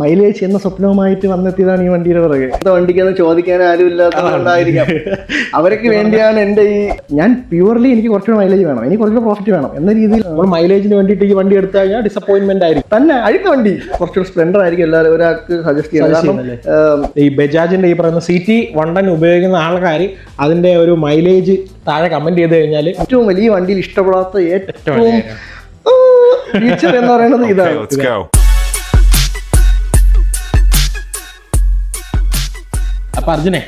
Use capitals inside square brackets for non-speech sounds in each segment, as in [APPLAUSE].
Mileage എന്ന സ്വപ്നവുമായിട്ട് വന്നെത്തിയതാണ് ഈ വണ്ടിയുടെ പിറകെ. വണ്ടിക്കൊന്നും ചോദിക്കാൻ ആരും ഇല്ലാത്തതുകൊണ്ടായിരിക്കാം അവർക്ക് വേണ്ടിയാണ് എന്റെ ഈ ഞാൻ പ്യൂർലി എനിക്ക് കുറച്ചുകൂടെ മൈലേജ് വേണം. എനിക്ക് കുറച്ചുകൂടെ പ്രോഫിറ്റ് വേണം എന്ന രീതിയിൽ നമ്മൾ മൈലേജിന് വേണ്ടിയിട്ട് ഈ വണ്ടി എടുത്തു കഴിഞ്ഞാൽ ഡിസപ്പോയിന്റ്മെന്റ് ആയിരിക്കും. തന്നെ അഴുത്ത വണ്ടി. കുറച്ചുകൂടെ സ്പ്ലെൻഡർ ആയിരിക്കും എല്ലാവരും ഒരാൾക്ക് സജസ്റ്റ് ചെയ്യാം ഈ ബജാജിന്റെ ഈ പറയുന്ന സിറ്റി വണ്ടൻ ഉപയോഗിക്കുന്ന ആൾക്കാർ അതിന്റെ ഒരു മൈലേജ് താഴെ കമന്റ് ചെയ്ത് കഴിഞ്ഞാൽ ഏറ്റവും വലിയ വണ്ടിയിൽ ഇഷ്ടപ്പെടാത്ത ഏറ്റവും ഫീച്ചർ എന്ന് പറയുന്നത് ഇതാണ്. അപ്പൊ അർജുനെ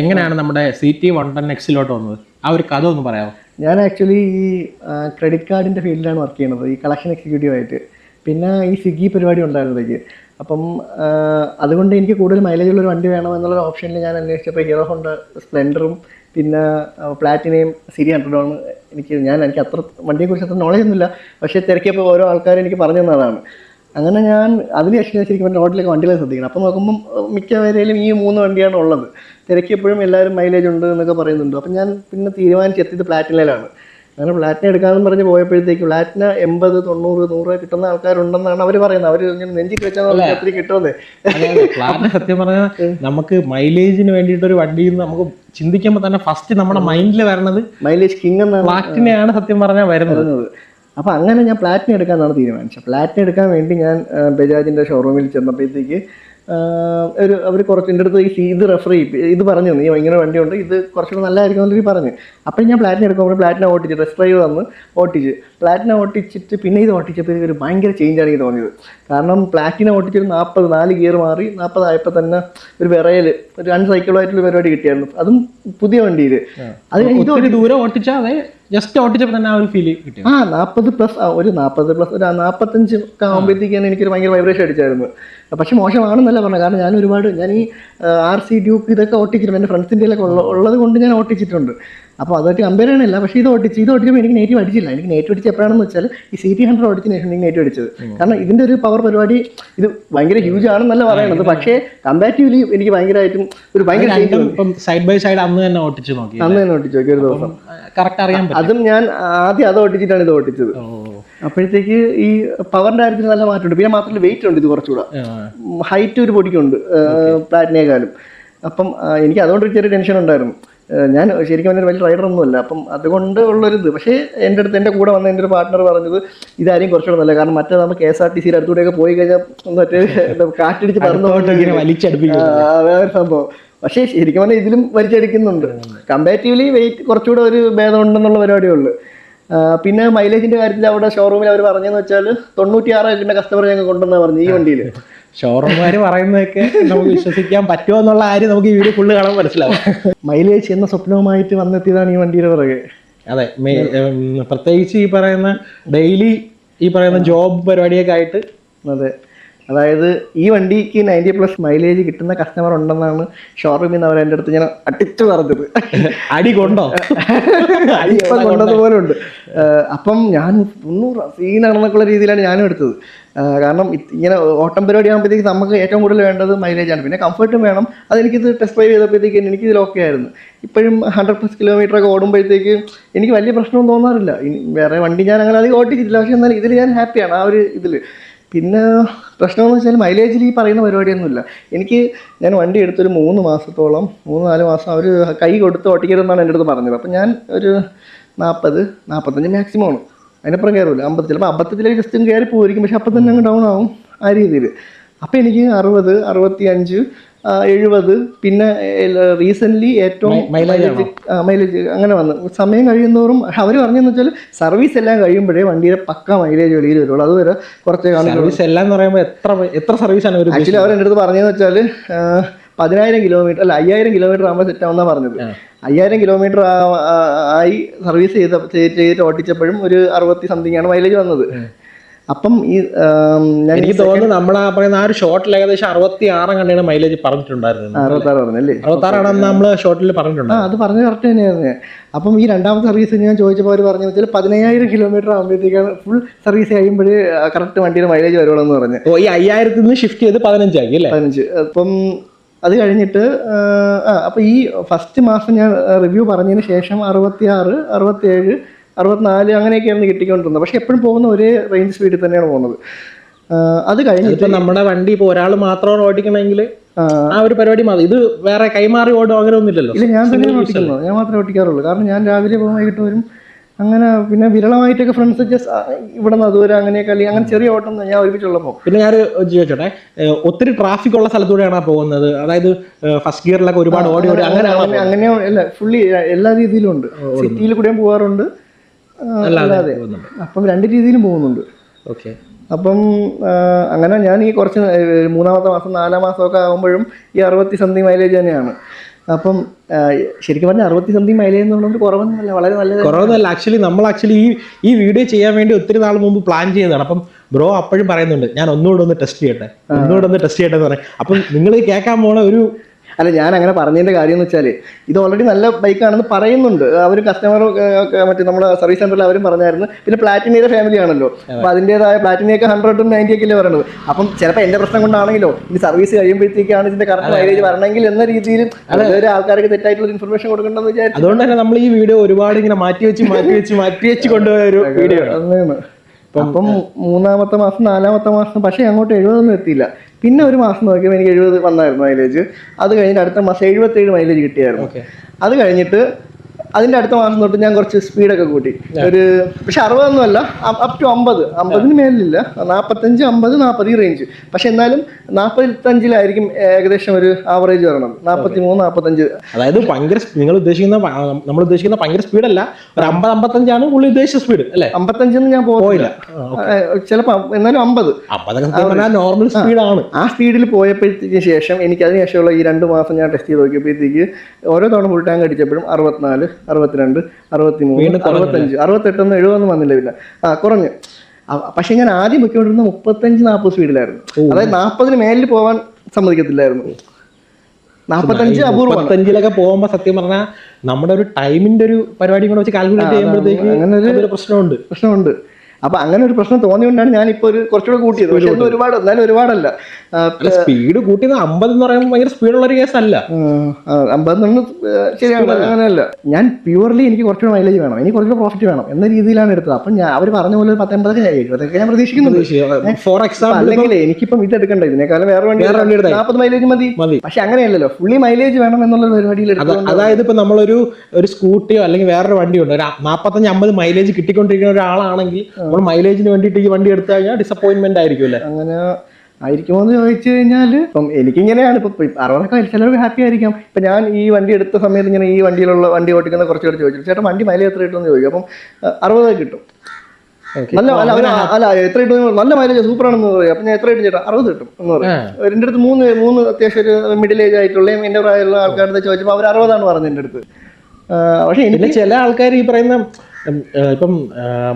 എങ്ങനെയാണ് നമ്മുടെ സി ടി വൺ ടെൻ എക്സിലോട്ട് വന്നത്? ആ ഒരു കഥ ഒന്ന് പറയാമോ ഞാൻ ആക്ച്വലി ഈ ക്രെഡിറ്റ് കാർഡിന്റെ ഫീൽഡിലാണ് വർക്ക് ചെയ്യുന്നത് ഈ കളക്ഷൻ എക്സിക്യൂട്ടീവ് ആയിട്ട്. പിന്നെ ഈ സ്വിഗ്ഗി പരിപാടി ഉണ്ടായിരുന്നു എനിക്ക് അപ്പം അതുകൊണ്ട് എനിക്ക് കൂടുതൽ മൈലേജ് ഉള്ള ഒരു വണ്ടി വേണം എന്നുള്ള ഓപ്ഷനിൽ ഞാൻ അന്വേഷിച്ചപ്പോൾ ഹീറോ ഹോണ്ട സ്പ്ലെൻഡറും പിന്നെ പ്ലാറ്റിനയും സിരി ഹൺഡ്രഡുമാണ് എനിക്ക് ഞാൻ എനിക്ക് അത്ര വണ്ടിയെക്കുറിച്ച് അത്ര നോളജ് ഒന്നുമില്ല. പക്ഷേ തിരക്കിയപ്പോൾ ഓരോ ആൾക്കാരും എനിക്ക് പറഞ്ഞു തന്നതാണ്. അങ്ങനെ ഞാൻ അതിന് ശേഷം ശരിക്കും പറഞ്ഞാൽ റോഡിലേക്ക് വണ്ടികളെ ശ്രദ്ധിക്കണം. അപ്പോൾ നോക്കുമ്പം മിക്കവരെയും ഈ മൂന്ന് വണ്ടിയാണ് ഉള്ളത്. തിരക്കിയപ്പോഴും എല്ലാവരും മൈലേജ് ഉണ്ട് എന്നൊക്കെ പറയുന്നുണ്ട്. അപ്പം ഞാൻ പിന്നെ തീരുമാനിച്ചെത്തിയത് പ്ലാറ്റിനയിലാണ് അങ്ങനെ പ്ലാറ്റിന എടുക്കാമെന്ന് പറഞ്ഞ് പോയപ്പോഴത്തേക്ക് പ്ലാറ്റിന എൺപത് തൊണ്ണൂറ് നൂറ് കിട്ടുന്ന ആൾക്കാരുണ്ടെന്നാണ് അവർ പറയുന്നത്. അവർ ഇങ്ങനെ നെഞ്ചി വെച്ചാൽ എത്ര കിട്ടുമെന്നേ പ്ലാറ്റിന് സത്യം പറഞ്ഞാൽ നമുക്ക് മൈലേജിന് വേണ്ടിയിട്ട് ഒരു വണ്ടി നമുക്ക് ചിന്തിക്കുമ്പോൾ തന്നെ ഫസ്റ്റ് നമ്മുടെ മൈൻഡിൽ വരണത് മൈലേജ് കിങ് എന്നാണ് പ്ലാറ്റിനയാണ് സത്യം പറഞ്ഞാൽ വരുന്നത്. അപ്പോൾ അങ്ങനെ ഞാൻ പ്ലാറ്റിന എടുക്കാനാണ് തീരുമാനിച്ചത്. പ്ലാറ്റിന എടുക്കാൻ വേണ്ടി ഞാൻ ബജാജിന്റെ ഷോറൂമിൽ ചെന്നപ്പോഴത്തേക്ക് ഒരു അവർ കുറച്ച് എന്റെ അടുത്ത് ഈ ഇത് റെഫർ ചെയ്യും ഇത് പറഞ്ഞു നീ ഇങ്ങനെ വണ്ടിയുണ്ട് ഇത് കുറച്ചുകൂടെ നല്ലതായിരിക്കും എന്നൊരു പറഞ്ഞു. അപ്പോൾ ഞാൻ പ്ലാറ്റിന എടുക്കുമ്പോൾ പ്ലാറ്റിന ഓട്ടിച്ച് ടെസ്റ്റ് ഡ്രൈവ് വന്ന് ഓട്ടിച്ച്. പ്ലാറ്റിന ഓട്ടിച്ചിട്ട് പിന്നെ ഇത് ഓട്ടിച്ചപ്പോൾ ഒരു ഭയങ്കര ചേഞ്ചാണ് എനിക്ക് തോന്നിയത്. കാരണം പ്ലാറ്റിന ഓട്ടിച്ചൊരു നാൽപ്പത് നാല് ഗിയർ മാറി നാൽപ്പതായപ്പോൾ തന്നെ ഒരു വിറയൽ ഒരു അൺസൈക്കിളായിട്ടുള്ള പരിപാടി കിട്ടിയായിരുന്നു. അതും പുതിയ വണ്ടിയിൽ അത് ഇതൊരു ദൂരം ഓട്ടിച്ചാൽ അതെ ജസ്റ്റ് ഓട്ടിച്ചപ്പോൾ തന്നെ ആ ഒരു ഫീൽ കിട്ടി. ആ നാൽപ്പത് പ്ലസ് ഒരു നാൽപ്പത് പ്ലസ് ഒരു നാൽപ്പത്തഞ്ച് ഒക്കെ ആകുമ്പോഴത്തേക്കാണ് എനിക്കൊരു ഭയങ്കര വൈബ്രേഷൻ അടിച്ചായിരുന്നു. പക്ഷെ മോശമാണെന്നല്ല പറഞ്ഞത്. കാരണം ഞാൻ ഒരുപാട് ഞാൻ ഈ ആർ സി ഡ്യൂക്ക് ഇതൊക്കെ ഓട്ടിച്ചിട്ടുണ്ട്. എന്റെ ഫ്രണ്ട്സിന്റെ ഒക്കെ ഉള്ള ഉള്ളത് കൊണ്ട് ഞാൻ ഓട്ടിച്ചിട്ടുണ്ട്. അപ്പോൾ അതായിട്ട് കമ്പയർ ചെയ്യണമല്ല പക്ഷേ ഇത് ഓട്ടിച്ച് ഇത് ഓട്ടിച്ചപ്പോൾ എനിക്ക് നേറ്റീവ് അടിച്ചില്ല. എനിക്ക് നേറ്റ് അടിച്ച് എപ്പോഴാണെന്ന് വെച്ചാൽ ഈ സി ടി ഹൺഡ്രഡ് ഓടിച്ചതിന് ശേഷം എനിക്ക് നേറ്റ് അടിച്ചത്. കാരണം ഇതിന്റെ ഒരു പവർ പരിപാടി ഇത് ഭയങ്കര ഹ്യൂജ് ആണെന്നല്ല പറയണത്. പക്ഷേ കമ്പാരിറ്റീവ്ലി എനിക്ക് ഭയങ്കരമായിട്ടും ഒരു ഭയങ്കര സൈഡ് ബൈ സൈഡ് അന്ന് തന്നെ ഓട്ടിച്ചു നോക്കി അന്ന് തന്നെ ഓട്ടിച്ചു നോക്കി ഒരു ദിവസം. കറക്റ്റ് പറ്റും അതും ഞാൻ ആദ്യം അത് ഓട്ടിച്ചിട്ടാണ് ഇത് ഓട്ടിച്ചത്. ഓ. അപ്പോഴത്തേക്ക് ഈ പവറിന്റെ കാര്യത്തിൽ നല്ല മാറ്റമുണ്ട്. പിന്നെ മാത്രമല്ല വെയിറ്റ് ഉണ്ട് ഇത് കുറച്ചുകൂടെ. ഹൈറ്റ് ഒരു പൊടിക്കുണ്ട്. പ്ലാറ്റിനേക്കാളും. അപ്പം എനിക്ക് അതുകൊണ്ട് ഒരു ചെറിയ ടെൻഷൻ ഉണ്ടായിരുന്നു. ഞാൻ ശരിക്കും പറഞ്ഞാൽ വലിയ റൈഡർ ഒന്നുമല്ല അപ്പം അതുകൊണ്ട് ഉള്ളൊരിത്. പക്ഷേ എന്റെ അടുത്ത് എന്റെ കൂടെ വന്ന എന്റെ ഒരു പാർട്ട്ണർ പറഞ്ഞത് ഇതാരെയും കുറച്ചുകൂടെ നല്ല കാരണം മറ്റേ നമ്മൾ കെ എസ് ആർ ടി സിയുടെ അടുത്തൂടെയൊക്കെ പോയി കഴിഞ്ഞാൽ മറ്റേ കാറ്റടിച്ച് പറഞ്ഞു ഇങ്ങനെ വലിച്ചടുപ്പിക്കും. ആ, വേറെ സംഭവം. പക്ഷേ ശരിക്കും പറഞ്ഞാൽ ഇതിലും വലിച്ചടിക്കുന്നുണ്ട്. കമ്പാരിറ്റീവ്ലി വെയിറ്റ് കുറച്ചുകൂടെ ഒരു ഭേദമുണ്ടെന്നുള്ള പരിപാടിയേ ഉള്ളൂ. പിന്നെ മൈലേജിന്റെ കാര്യത്തിൽ അവിടെ ഷോറൂമിൽ അവർ പറഞ്ഞതെന്ന് വെച്ചാൽ തൊണ്ണൂറ്റിയാറ് കിട്ടുന്ന കസ്റ്റമർ ഞങ്ങൾ കൊണ്ടുവന്നാ പറഞ്ഞു ഈ വണ്ടിയിൽ ഷോറൂമുകാർ പറയുന്നതൊക്കെ നമുക്ക് വിശ്വസിക്കാൻ പറ്റുമോ എന്നുള്ള കാര്യം നമുക്ക് ഈ വീഡിയോ ഫുള്ള് കാണാൻ മനസ്സിലാവും. മൈലേജ് എന്ന സ്വപ്നവുമായിട്ട് വന്നെത്തിയതാണ് ഈ വണ്ടിയുടെ പിറകെ. അതെ പ്രത്യേകിച്ച് ഈ പറയുന്ന ഡെയിലി ഈ പറയുന്ന ജോബ് പരിപാടിയൊക്കെ ആയിട്ട് അതെ. അതായത് ഈ വണ്ടിക്ക് നയന്റി പ്ലസ് മൈലേജ് കിട്ടുന്ന കസ്റ്റമർ ഉണ്ടെന്നാണ് ഷോറൂമിൽ നിന്ന് അവർ എന്റെ അടുത്ത് ഞാൻ അടിച്ച് പറഞ്ഞത്. [LAUGHS] അടി കൊണ്ടോ? [LAUGHS] അടി ഇപ്പം കൊണ്ടതുപോലെ ഉണ്ട്. അപ്പം ഞാൻ തൊണ്ണൂറ് സീനാണെന്നൊക്കെയുള്ള രീതിയിലാണ് ഞാനും എടുത്തത്. കാരണം ഇങ്ങനെ ഓട്ടം പരിപാടി ആകുമ്പോഴത്തേക്ക് നമുക്ക് ഏറ്റവും കൂടുതൽ വേണ്ടത് മൈലേജാണ് പിന്നെ കംഫർട്ടും വേണം. അതെനിക്കിത് ടെസ്റ്റ് ഡ്രൈവ് ചെയ്തപ്പോഴത്തേക്ക് എനിക്ക് ഇതിൽ ഓക്കെ ആയിരുന്നു. ഇപ്പോഴും ഹൺഡ്രഡ് പ്ലസ് കിലോമീറ്റർ ഒക്കെ ഓടുമ്പോഴത്തേക്ക് എനിക്ക് വലിയ പ്രശ്നമൊന്നും തോന്നാറില്ല. വേറെ വണ്ടി ഞാൻ അങ്ങനെ അധികം ഓട്ടിച്ചിട്ടില്ല പക്ഷേ എന്നാലും ഇതിൽ ഞാൻ ഹാപ്പിയാണ് ആ ഒരു ഇതിൽ പിന്നെ പ്രശ്നമെന്ന് വെച്ചാൽ മൈലേജിൽ ഈ പറയുന്ന പരിപാടിയൊന്നുമില്ല. എനിക്ക് ഞാൻ വണ്ടി എടുത്തൊരു മൂന്ന് മാസത്തോളം മൂന്ന് നാല് മാസം അവർ കൈ കൊടുത്ത് ഓട്ടിക്കരുതെന്നാണ് എന്റെ അടുത്ത് പറഞ്ഞത്. അപ്പം ഞാൻ ഒരു നാൽപ്പത് നാൽപ്പത്തഞ്ച് മാക്സിമം ആണ്. അതിനപ്പുറം കയറില്ല അമ്പത്തി ചിലപ്പോൾ അബദ്ധത്തിലേക്ക് ജസ്റ്റ് കയറി പോയിരിക്കും പക്ഷെ അപ്പം തന്നെ അങ്ങ് ഡൗൺ ആവും ആ രീതിയിൽ അപ്പം എനിക്ക് അറുപത് അറുപത്തി അഞ്ച് എഴുപത് പിന്നെ റീസെന്റ്ലി ഏറ്റവും മൈലേജ് മൈലേജ് അങ്ങനെ വന്നു. സമയം കഴിയുന്നതോറും അവർ പറഞ്ഞതെന്ന് വെച്ചാൽ സർവീസ് എല്ലാം കഴിയുമ്പോഴേ വണ്ടിയുടെ പക്ക മൈലേജ് വെളിയിൽ വരുള്ളൂ. അതുവരെ കുറച്ച് സർവീസ് എല്ലാം എന്ന് പറയുമ്പോൾ എത്ര എത്ര സർവീസാണ് ഒരു ആക്ച്വലി അവർ എന്റെ അടുത്ത് പറഞ്ഞതെന്ന് വെച്ചാൽ പതിനായിരം കിലോമീറ്റർ അല്ല അയ്യായിരം കിലോമീറ്റർ ആകുമ്പോൾ സെറ്റ് ആവുന്ന പറഞ്ഞത്. അയ്യായിരം കിലോമീറ്റർ ആയി സർവീസ് ചെയ്ത് ചെയ്തിട്ട് ഓട്ടിച്ചപ്പോഴും ഒരു അറുപത്തി സംതിങ് ആണ് മൈലേജ് വന്നത്. അപ്പം ഈ എനിക്ക് തോന്നുന്നു നമ്മൾ ആ പറയുന്ന ആ ഒരു ഷോട്ടിൽ ഏകദേശം അറുപത്തി ആറാം കണ്ടാണ് മൈലേജ് പറഞ്ഞിട്ടുണ്ടായിരുന്നു അറുപത്താറ് പറഞ്ഞല്ലേ നമ്മൾ ഷോട്ടിൽ പറഞ്ഞിട്ടുണ്ട് അത് പറഞ്ഞ കറക്റ്റ് തന്നെയായിരുന്നു. അപ്പം ഈ രണ്ടാമത്തെ സർവീസ് ഞാൻ ചോദിച്ചപ്പോൾ അവർ പറഞ്ഞു വെച്ചാൽ പതിനയ്യായിരം കിലോമീറ്റർ ആകുമ്പോഴത്തേക്കാണ് ഫുൾ സർവീസ് കഴിയുമ്പോൾ കറക്റ്റ് വണ്ടിയുടെ മൈലേജ് വരുള്ളൂ എന്ന് പറഞ്ഞു. ഓ ഈ അയ്യായിരത്തിൽ നിന്ന് ഷിഫ്റ്റ് ചെയ്ത് പതിനഞ്ചാക്കി അല്ലേ? പതിനഞ്ച്. അപ്പം അത് കഴിഞ്ഞിട്ട് ആ, ആ അപ്പോൾ ഈ ഫസ്റ്റ് മാസം ഞാൻ റിവ്യൂ പറഞ്ഞതിന് ശേഷം അറുപത്തി ആറ് അറുപത്തേഴ് അറുപത്തിനാല് അങ്ങനെയൊക്കെയാണ് കിട്ടിക്കൊണ്ടിരുന്നത്. പക്ഷെ എപ്പോഴും പോകുന്ന ഒരേ റേഞ്ച് സ്പീഡിൽ തന്നെയാണ് പോകുന്നത്. അത് കഴിഞ്ഞിട്ട് ഇപ്പം നമ്മുടെ വണ്ടി ഇപ്പോൾ ഒരാൾ മാത്രമാണ് ഓടിക്കണമെങ്കിൽ ആ, ഒരു പരിപാടി മാറി ഇത് വേറെ കൈമാറി ഓടും അങ്ങനെ ഒന്നുമില്ലല്ലോ. ഇല്ല ഞാൻ തന്നെ ഓടിക്കുന്നത്. ഞാൻ മാത്രമേ ഓടിക്കാറുള്ളൂ. കാരണം ഞാൻ രാവിലെ പോകും വൈകിട്ട് വരും. അങ്ങനെ പിന്നെ വിരളമായിട്ടൊക്കെ ഫ്രണ്ട്സ് ജസ്റ്റ് ഇവിടെ നിന്ന് അതുവരെ അങ്ങനെയൊക്കെ അല്ലെങ്കിൽ അങ്ങനെ ചെറിയ ഓട്ടം ഞാൻ ഒരുമിച്ചുള്ളപ്പോൾ പിന്നെ ഞാൻ ചോദിച്ചോട്ടെ ഒത്തിരി ട്രാഫിക് ഉള്ള സ്ഥലത്തൂടെയാണ് പോകുന്നത്. അതായത് ഫസ്റ്റ് ഗിയറിലൊക്കെ ഒരുപാട് ഓടി ഓടി അങ്ങനെ അങ്ങനെ അല്ല ഫുള്ളി എല്ലാ രീതിയിലും ഉണ്ട്. സിറ്റിയിൽ കൂടെയും പോകാറുണ്ട് അല്ലാതെ അപ്പം രണ്ട് രീതിയിലും പോകുന്നുണ്ട്. ഓക്കെ. അപ്പം അങ്ങനെ ഞാൻ ഈ കുറച്ച് മൂന്നാമത്തെ മാസം നാലാം മാസമൊക്കെ ആകുമ്പോഴും ഈ അറുപത്തി സന്ധി മൈലേജ് തന്നെയാണ്. അപ്പം ശരിക്കും പറഞ്ഞാൽ അറുപത്തി സന്ധി മൈലേജ് എന്നുള്ളത് കുറവൊന്നുമല്ല വളരെ നല്ലത് കുറവൊന്നുമല്ല ആക്ച്വലി നമ്മൾ ആക്ച്വലി ഈ ഈ വീഡിയോ ചെയ്യാൻ വേണ്ടി ഒത്തിരി നാൾ മുമ്പ് പ്ലാൻ ചെയ്യുന്നതാണ് അപ്പം ബ്രോ അപ്പോഴും പറയുന്നുണ്ട് ഞാൻ ഒന്നുകൂടെ ഒന്ന് ടെസ്റ്റ് ചെയ്യട്ടെ ഒന്നുകൂടെ ഒന്ന് ടെസ്റ്റ് ചെയ്യട്ടെ എന്ന് പറയാം. അപ്പം നിങ്ങൾ കേൾക്കാൻ പോണ ഒരു അല്ല ഞാൻ അങ്ങനെ പറഞ്ഞതിന്റെ കാര്യം എന്ന് വെച്ചാൽ ഇത് ഓൾറെഡി നല്ല ബൈക്കാണെന്ന് പറയുന്നുണ്ട്. അവർ കസ്റ്റമർ മറ്റേ നമ്മുടെ സർവീസ് സെന്ററിൽ അവരും പറഞ്ഞായിരുന്നു. പിന്നെ പ്ലാറ്റിനിയുടെ ഫാമിലി ആണല്ലോ. അപ്പൊ അതിന്റെതായ പ്ലാറ്റിനിയൊക്കെ ഹൺഡ്രഡും നയന്റി ഒക്കെ അല്ലേ പറയുന്നത് അപ്പം ചിലപ്പോൾ എന്റെ പ്രശ്നം കൊണ്ടാണെങ്കിലോ ഇനി സർവീസ് കഴിയുമ്പോഴത്തേക്കാണ് ഇതിന്റെ കറക്റ്റ് മൈലേജ് വരണമെങ്കിൽ എന്ന രീതിയിൽ ഒരു ആൾക്കാർക്ക് തെറ്റായിട്ടുള്ള ഇൻഫർമേഷൻ കൊടുക്കണമെന്ന് വിചാരിച്ചു. അതുകൊണ്ട് തന്നെ നമ്മൾ ഈ വീഡിയോ ഒരുപാട് ഇങ്ങനെ മാറ്റി വെച്ച് മാറ്റി വെച്ച് മാറ്റി വെച്ച് കൊണ്ടുപോയ ഒരു വീഡിയോ ആണ്. അപ്പം മൂന്നാമത്തെ മാസം നാലാമത്തെ മാസം പക്ഷേ അങ്ങോട്ട് എഴുപതൊന്നും എത്തിയില്ല. പിന്നെ ഒരു മാസം നോക്കിയപ്പോൾ എനിക്ക് എഴുപത് വന്നായിരുന്നു മൈലേജ് അത് കഴിഞ്ഞിട്ട് അടുത്ത മാസം എഴുപത്തേഴ് മൈലേജ് കിട്ടിയായിരുന്നു. അത് കഴിഞ്ഞിട്ട് അതിന്റെ അടുത്ത മാസം തൊട്ട് ഞാൻ കുറച്ച് സ്പീഡൊക്കെ കൂട്ടി. ഒരു പക്ഷെ അറുപതൊന്നും അല്ല അപ് ടു അമ്പത്. അമ്പതിന് മേലില്ല. നാൽപ്പത്തഞ്ച് അമ്പത് നാൽപ്പത് ഈ റേഞ്ച് പക്ഷെ എന്നാലും നാൽപ്പത്തഞ്ചിലായിരിക്കും ഏകദേശം ഒരു ആവറേജ് വരണം. നാൽപ്പത്തി മൂന്ന് നാൽപ്പത്തഞ്ച് അതായത് ഭയങ്കര നിങ്ങൾ ഉദ്ദേശിക്കുന്ന നമ്മൾ ഉദ്ദേശിക്കുന്ന ഭയങ്കര സ്പീഡല്ല ഒരു അമ്പത് അമ്പത്തഞ്ചാണ് പുള്ളി ഉദ്ദേശിച്ച സ്പീഡ് അല്ലേ? അമ്പത്തഞ്ചെന്ന് ഞാൻ പോയില്ല. ചിലപ്പോൾ എന്നാലും അമ്പത്. നോർമൽ സ്പീഡാണ് ആ സ്പീഡിൽ പോയപ്പോഴത്തേക്ക് ശേഷം എനിക്ക് അതിനുശേഷമുള്ള ഈ രണ്ട് മാസം ഞാൻ ടെസ്റ്റ് ചെയ്ത് നോക്കിയപ്പോഴത്തേക്ക് ഓരോ തവണ ഫുൾ ടാങ്ക് അടിച്ചപ്പോഴും അറുപത്തിനാല് അറുപത്തിരണ്ട് അറുപത്തി മൂന്ന് അറുപത്തഞ്ച് അറുപത്തെട്ടൊന്നും എഴുപതൊന്നും വന്നില്ല പിന്നെ. ആ കുറഞ്ഞു. പക്ഷെ ഞാൻ ആദ്യം വെക്കൊണ്ടിരുന്ന മുപ്പത്തഞ്ച് നാൽപ്പത് സ്പീഡിലായിരുന്നു. അതായത് നാൽപ്പതിന് മേലിൽ പോകാൻ സമ്മതിക്കത്തില്ലായിരുന്നു. നാൽപ്പത്തഞ്ച് അപൂർവമാണ്. മുപ്പത്തഞ്ചിലൊക്കെ പോകുമ്പോ സത്യം പറഞ്ഞാൽ നമ്മുടെ ഒരു ടൈമിന്റെ ഒരു പരിപാടി കൂടെ വെച്ച് കാൽക്കുലേറ്റ് ചെയ്യുമ്പോഴത്തേക്ക് അങ്ങനെ ഒരു- പ്രശ്നമുണ്ട്. പ്രശ്നമുണ്ട്. അപ്പൊ അങ്ങനെ ഒരു പ്രശ്നം തോന്നിയോണ്ടാണ് ഞാൻ ഇപ്പൊ ഒരു കുറച്ചുകൂടെ കൂട്ടിയത്. പക്ഷെ ഒരുപാട് എന്നാലും ഒരുപാടല്ല. സ്പീഡ് കൂട്ടിയത് അമ്പത് എന്ന് പറയുമ്പോൾ ഭയങ്കര സ്പീഡുള്ള ഒരു കേസല്ല അമ്പത് ശരിയാണ് അങ്ങനെയല്ല. ഞാൻ പ്യുവർലി എനിക്ക് കുറച്ചുകൂടെ മൈലേജ് വേണം. എനിക്ക് കുറച്ചുകൂടെ പ്രോഫിറ്റ് വേണം എന്ന രീതിയിലാണ് എടുത്തത്. അപ്പം ഞാൻ അവർ പറഞ്ഞ പോലെ ഒരു പത്തൊമ്പതൊക്കെ ഞാൻ എഴുപതൊക്കെ ഞാൻ പ്രതീക്ഷിക്കുന്നുണ്ട്. ഫോർ എക്സാമ്പിൾ അല്ലെങ്കിൽ എനിക്കിപ്പം ഇത് എടുക്കണ്ട? ഇതിനേക്കാളും വേറെ വണ്ടി നാൽപ്പത് മൈലേജ് മതി. മതി. പക്ഷെ അങ്ങനെയല്ലല്ലോ. ഫുള്ളി മൈലേജ് വേണം എന്നുള്ള പരിപാടിയിൽ അതായത് ഇപ്പൊ നമ്മളൊരു ഒരു സ്കൂട്ടിയോ അല്ലെങ്കിൽ വേറൊരു വണ്ടിയോ ഒരു നാപ്പത്തഞ്ച് അമ്പത് മൈലേജ് കിട്ടിക്കൊണ്ടിരിക്കുന്ന ഒരാളാണെങ്കിൽ നമ്മൾ മൈലേജിന് വേണ്ടിയിട്ട് ഈ വണ്ടി എടുത്തു കഴിഞ്ഞാൽ ഡിസപ്പോയിന്റ്മെന്റ് ആയിരിക്കും അല്ലേ? അങ്ങനെ ആയിരിക്കുമോ എന്ന് ചോദിച്ചു കഴിഞ്ഞാൽ ഇപ്പം എനിക്കിങ്ങനെയാണ് ഇപ്പൊ അറുപതൊക്കെ ചിലവർക്ക് ഹാപ്പി ആയിരിക്കാം. ഇപ്പൊ ഞാൻ ഈ വണ്ടി എടുത്ത സമയത്ത് ഇങ്ങനെ ഈ വണ്ടിയിലുള്ള വണ്ടി ഓടിക്കുന്ന കുറച്ച് പേര് ചോദിച്ചു ചേട്ടാ വണ്ടി മൈലേജ് എത്ര കിട്ടുമെന്ന് ചോദിക്കും. അപ്പം അറുപതൊക്കെ കിട്ടും. നല്ല അല്ല അല്ല എത്ര കിട്ടും നല്ല മൈലേജ് സൂപ്പർ ആണെന്ന് പറയും. അപ്പം ഞാൻ എത്ര കിട്ടും ചേട്ടാ? അറുപത് കിട്ടും എന്ന് പറയും. എന്റെ അടുത്ത് മൂന്ന് മൂന്ന് അത്യാവശ്യം ഒരു മിഡിൽ ഏജ് ആയിട്ടുള്ള എന്റെ പ്രായമുള്ള ആൾക്കാരുടെ ചോദിച്ചപ്പോൾ അവർ അറുപതാണ് പറഞ്ഞത് എന്റെ അടുത്ത്. പക്ഷേ എനിക്ക് ചില ആൾക്കാർ ഈ പറയുന്ന ഇപ്പം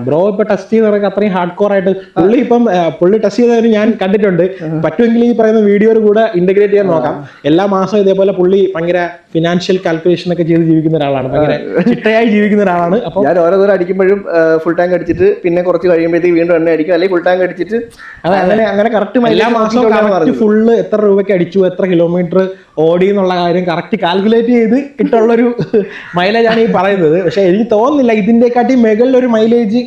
ബ്രോ ഇപ്പൊ ടെസ്റ്റ് ചെയ്ത് പറയുന്നത് അത്രയും ഹാർഡ് കോർ ആയിട്ട് പുള്ളി ഇപ്പം പുള്ളി ടെസ്റ്റ് ചെയ്തവര് ഞാൻ കണ്ടിട്ടുണ്ട്. പറ്റുമെങ്കിൽ ഈ പറയുന്ന വീഡിയോ കൂടെ ഇന്റഗ്രേറ്റ് ചെയ്യാൻ നോക്കാം. എല്ലാ മാസവും ഇതേപോലെ പുള്ളി ഭയങ്കര ഫിനാൻഷ്യൽ കാൽക്കുലേഷൻ ഒക്കെ ചെയ്ത് ജീവിക്കുന്ന ഒരാളാണ്. ഭയങ്കര ചിട്ടയായി ജീവിക്കുന്ന ഒരാളാണ്. അപ്പൊ ഞാൻ ഓരോ ദൂരം അടിക്കുമ്പോഴും ഫുൾ ടാങ്ക് അടിച്ചിട്ട് പിന്നെ കുറച്ച് കഴിയുമ്പോഴത്തേക്ക് വീണ്ടും എണ്ണ അടിക്കും. അല്ലെങ്കിൽ ഫുൾ ടാങ്ക് അടിച്ചിട്ട് അങ്ങനെ അങ്ങനെ കറക്റ്റ് എല്ലാ മാസവും ഫുള്ള് എത്ര രൂപയ്ക്ക് അടിച്ചു എത്ര കിലോമീറ്റർ ഓടി എന്നുള്ള കാര്യം കറക്റ്റ് കാൽക്കുലേറ്റ് ചെയ്ത് ഇട്ടുള്ളൊരു മൈലേജാണ് ഈ പറയുന്നത്. പക്ഷെ എനിക്ക് തോന്നുന്നില്ല ഇതിന്റെക്കാട്ടി മുകളിലൊരു മൈലേജ്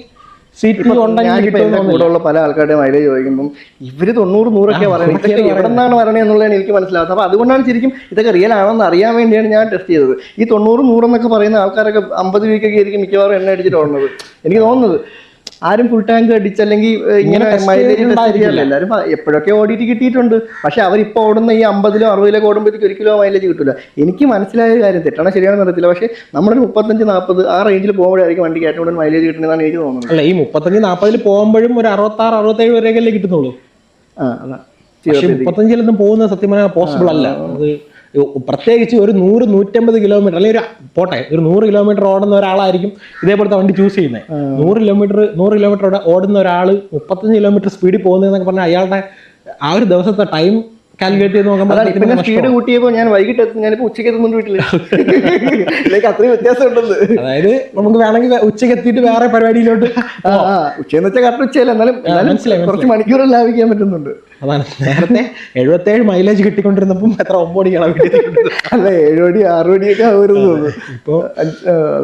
സീറ്റ് ഉണ്ടെങ്കിൽ കിട്ടുമെന്ന് പല ആൾക്കാരുടെ മൈലേജ് ചോദിക്കുമ്പോൾ ഇവർ തൊണ്ണൂറ് നൂറൊക്കെ പറയുന്നത്. ഇതൊക്കെ എവിടെ നിന്നാണ് പറയണത് എന്നുള്ളതാണ് എനിക്ക് മനസ്സിലാവുന്നത് അപ്പൊ അതുകൊണ്ടാണ് ശരിക്കും ഇതൊക്കെ റിയൽ ആണെന്ന് അറിയാൻ വേണ്ടിയാണ് ഞാൻ ടെസ്റ്റ് ചെയ്തത്. ഈ തൊണ്ണൂറ് നൂറെന്നൊക്കെ പറയുന്ന ആൾക്കാരൊക്കെ അമ്പത് രൂപയ്ക്കൊക്കെ ആയിരിക്കും മിക്കവാറും എണ്ണ അടിച്ചിട്ട് ഓടുന്നത്. എനിക്ക് തോന്നുന്നത്. ആരും ഫുൾ ടാങ്ക് അടിച്ചല്ലെങ്കിൽ ഇങ്ങനെ എല്ലാവരും എപ്പോഴൊക്കെ ഓടിയിട്ട് കിട്ടിയിട്ടുണ്ട്. പക്ഷെ അവരിപ്പോ ഓടുന്ന ഈ അമ്പതിലോ അറുപതിലോ ഓടുമ്പോഴത്തേക്ക് ഒരു കിലോ മൈലേജ് കിട്ടില്ല എനിക്ക് മനസ്സിലായ ഒരു കാര്യം തെറ്റാണോ ശരിയാണെന്ന് അറിയത്തില്ല. പക്ഷെ നമ്മളൊരു മുപ്പത്തഞ്ച് നാൽപ്പത് ആ റേഞ്ചിൽ പോകുമ്പോഴായിരിക്കും വണ്ടിക്ക് ഏറ്റവും കൂടുതൽ മൈലേജ് കിട്ടുന്നതാണ് എനിക്ക് തോന്നുന്നത്. അല്ല ഈ മുപ്പത്തഞ്ച് നാൽപ്പതിൽ പോകുമ്പോഴും ഒരു അറുപത്തി ആറ് അറുപത്തേഴ് വരെയൊക്കെ കിട്ടുന്നുള്ളൂ? ആ അതാ. പക്ഷെ മുപ്പത്തഞ്ചിലൊന്നും പോകുന്നത് സത്യം പറഞ്ഞാൽ പോസിബിൾ അല്ല. അത് പ്രത്യേകിച്ച് ഒരു നൂറ് നൂറ്റമ്പത് കിലോമീറ്റർ അല്ലെങ്കിൽ ഒരു പോട്ടെ ഒരു നൂറ് കിലോമീറ്റർ ഓടുന്ന ഒരാളായിരിക്കും ഇതേപോലത്തെ വണ്ടി ചൂസ് ചെയ്യുന്നത് നൂറ് കിലോമീറ്റർ നൂറ് കിലോമീറ്റർ ഓടുന്ന ഒരാൾ മുപ്പത്തഞ്ച് കിലോമീറ്റർ സ്പീഡിൽ പോകുന്നതെന്നൊക്കെ പറഞ്ഞാൽ അയാളുടെ ആ ഒരു ദിവസത്തെ ടൈം കാൽക്കുലേറ്റ് ചെയ്ത് ഇപ്പൊ നോക്കുമ്പോൾ സ്പീഡ് കൂട്ടിയപ്പോ ഞാൻ വൈകിട്ട് ഞാനിപ്പോ ഉച്ചയ്ക്ക് എത്തുന്നുണ്ട് വീട്ടിൽ. ലൈക്ക് അത്രയും വ്യത്യാസം ഉണ്ടെന്ന് അതായത് നമുക്ക് വേണമെങ്കിൽ ഉച്ചയ്ക്ക് എത്തിയിട്ട് വേറെ പരിപാടിയിലോട്ട് ഉച്ചയെന്ന് വെച്ചാൽ കറക്റ്റ് ഉച്ചയല്ല എന്നാലും മനസ്സിലായി, കുറച്ച് മണിക്കൂർ ലാഭിക്കാൻ പറ്റുന്നുണ്ട്. അതാണ്. നേരത്തെ എഴുപത്തേഴ് മൈലേജ് കിട്ടിക്കൊണ്ടിരുന്നപ്പം എത്ര ഒമ്പടിയാണ് അല്ല ഏഴുപടി ആറുപടിയൊക്കെ ആവരുത് ഇപ്പോൾ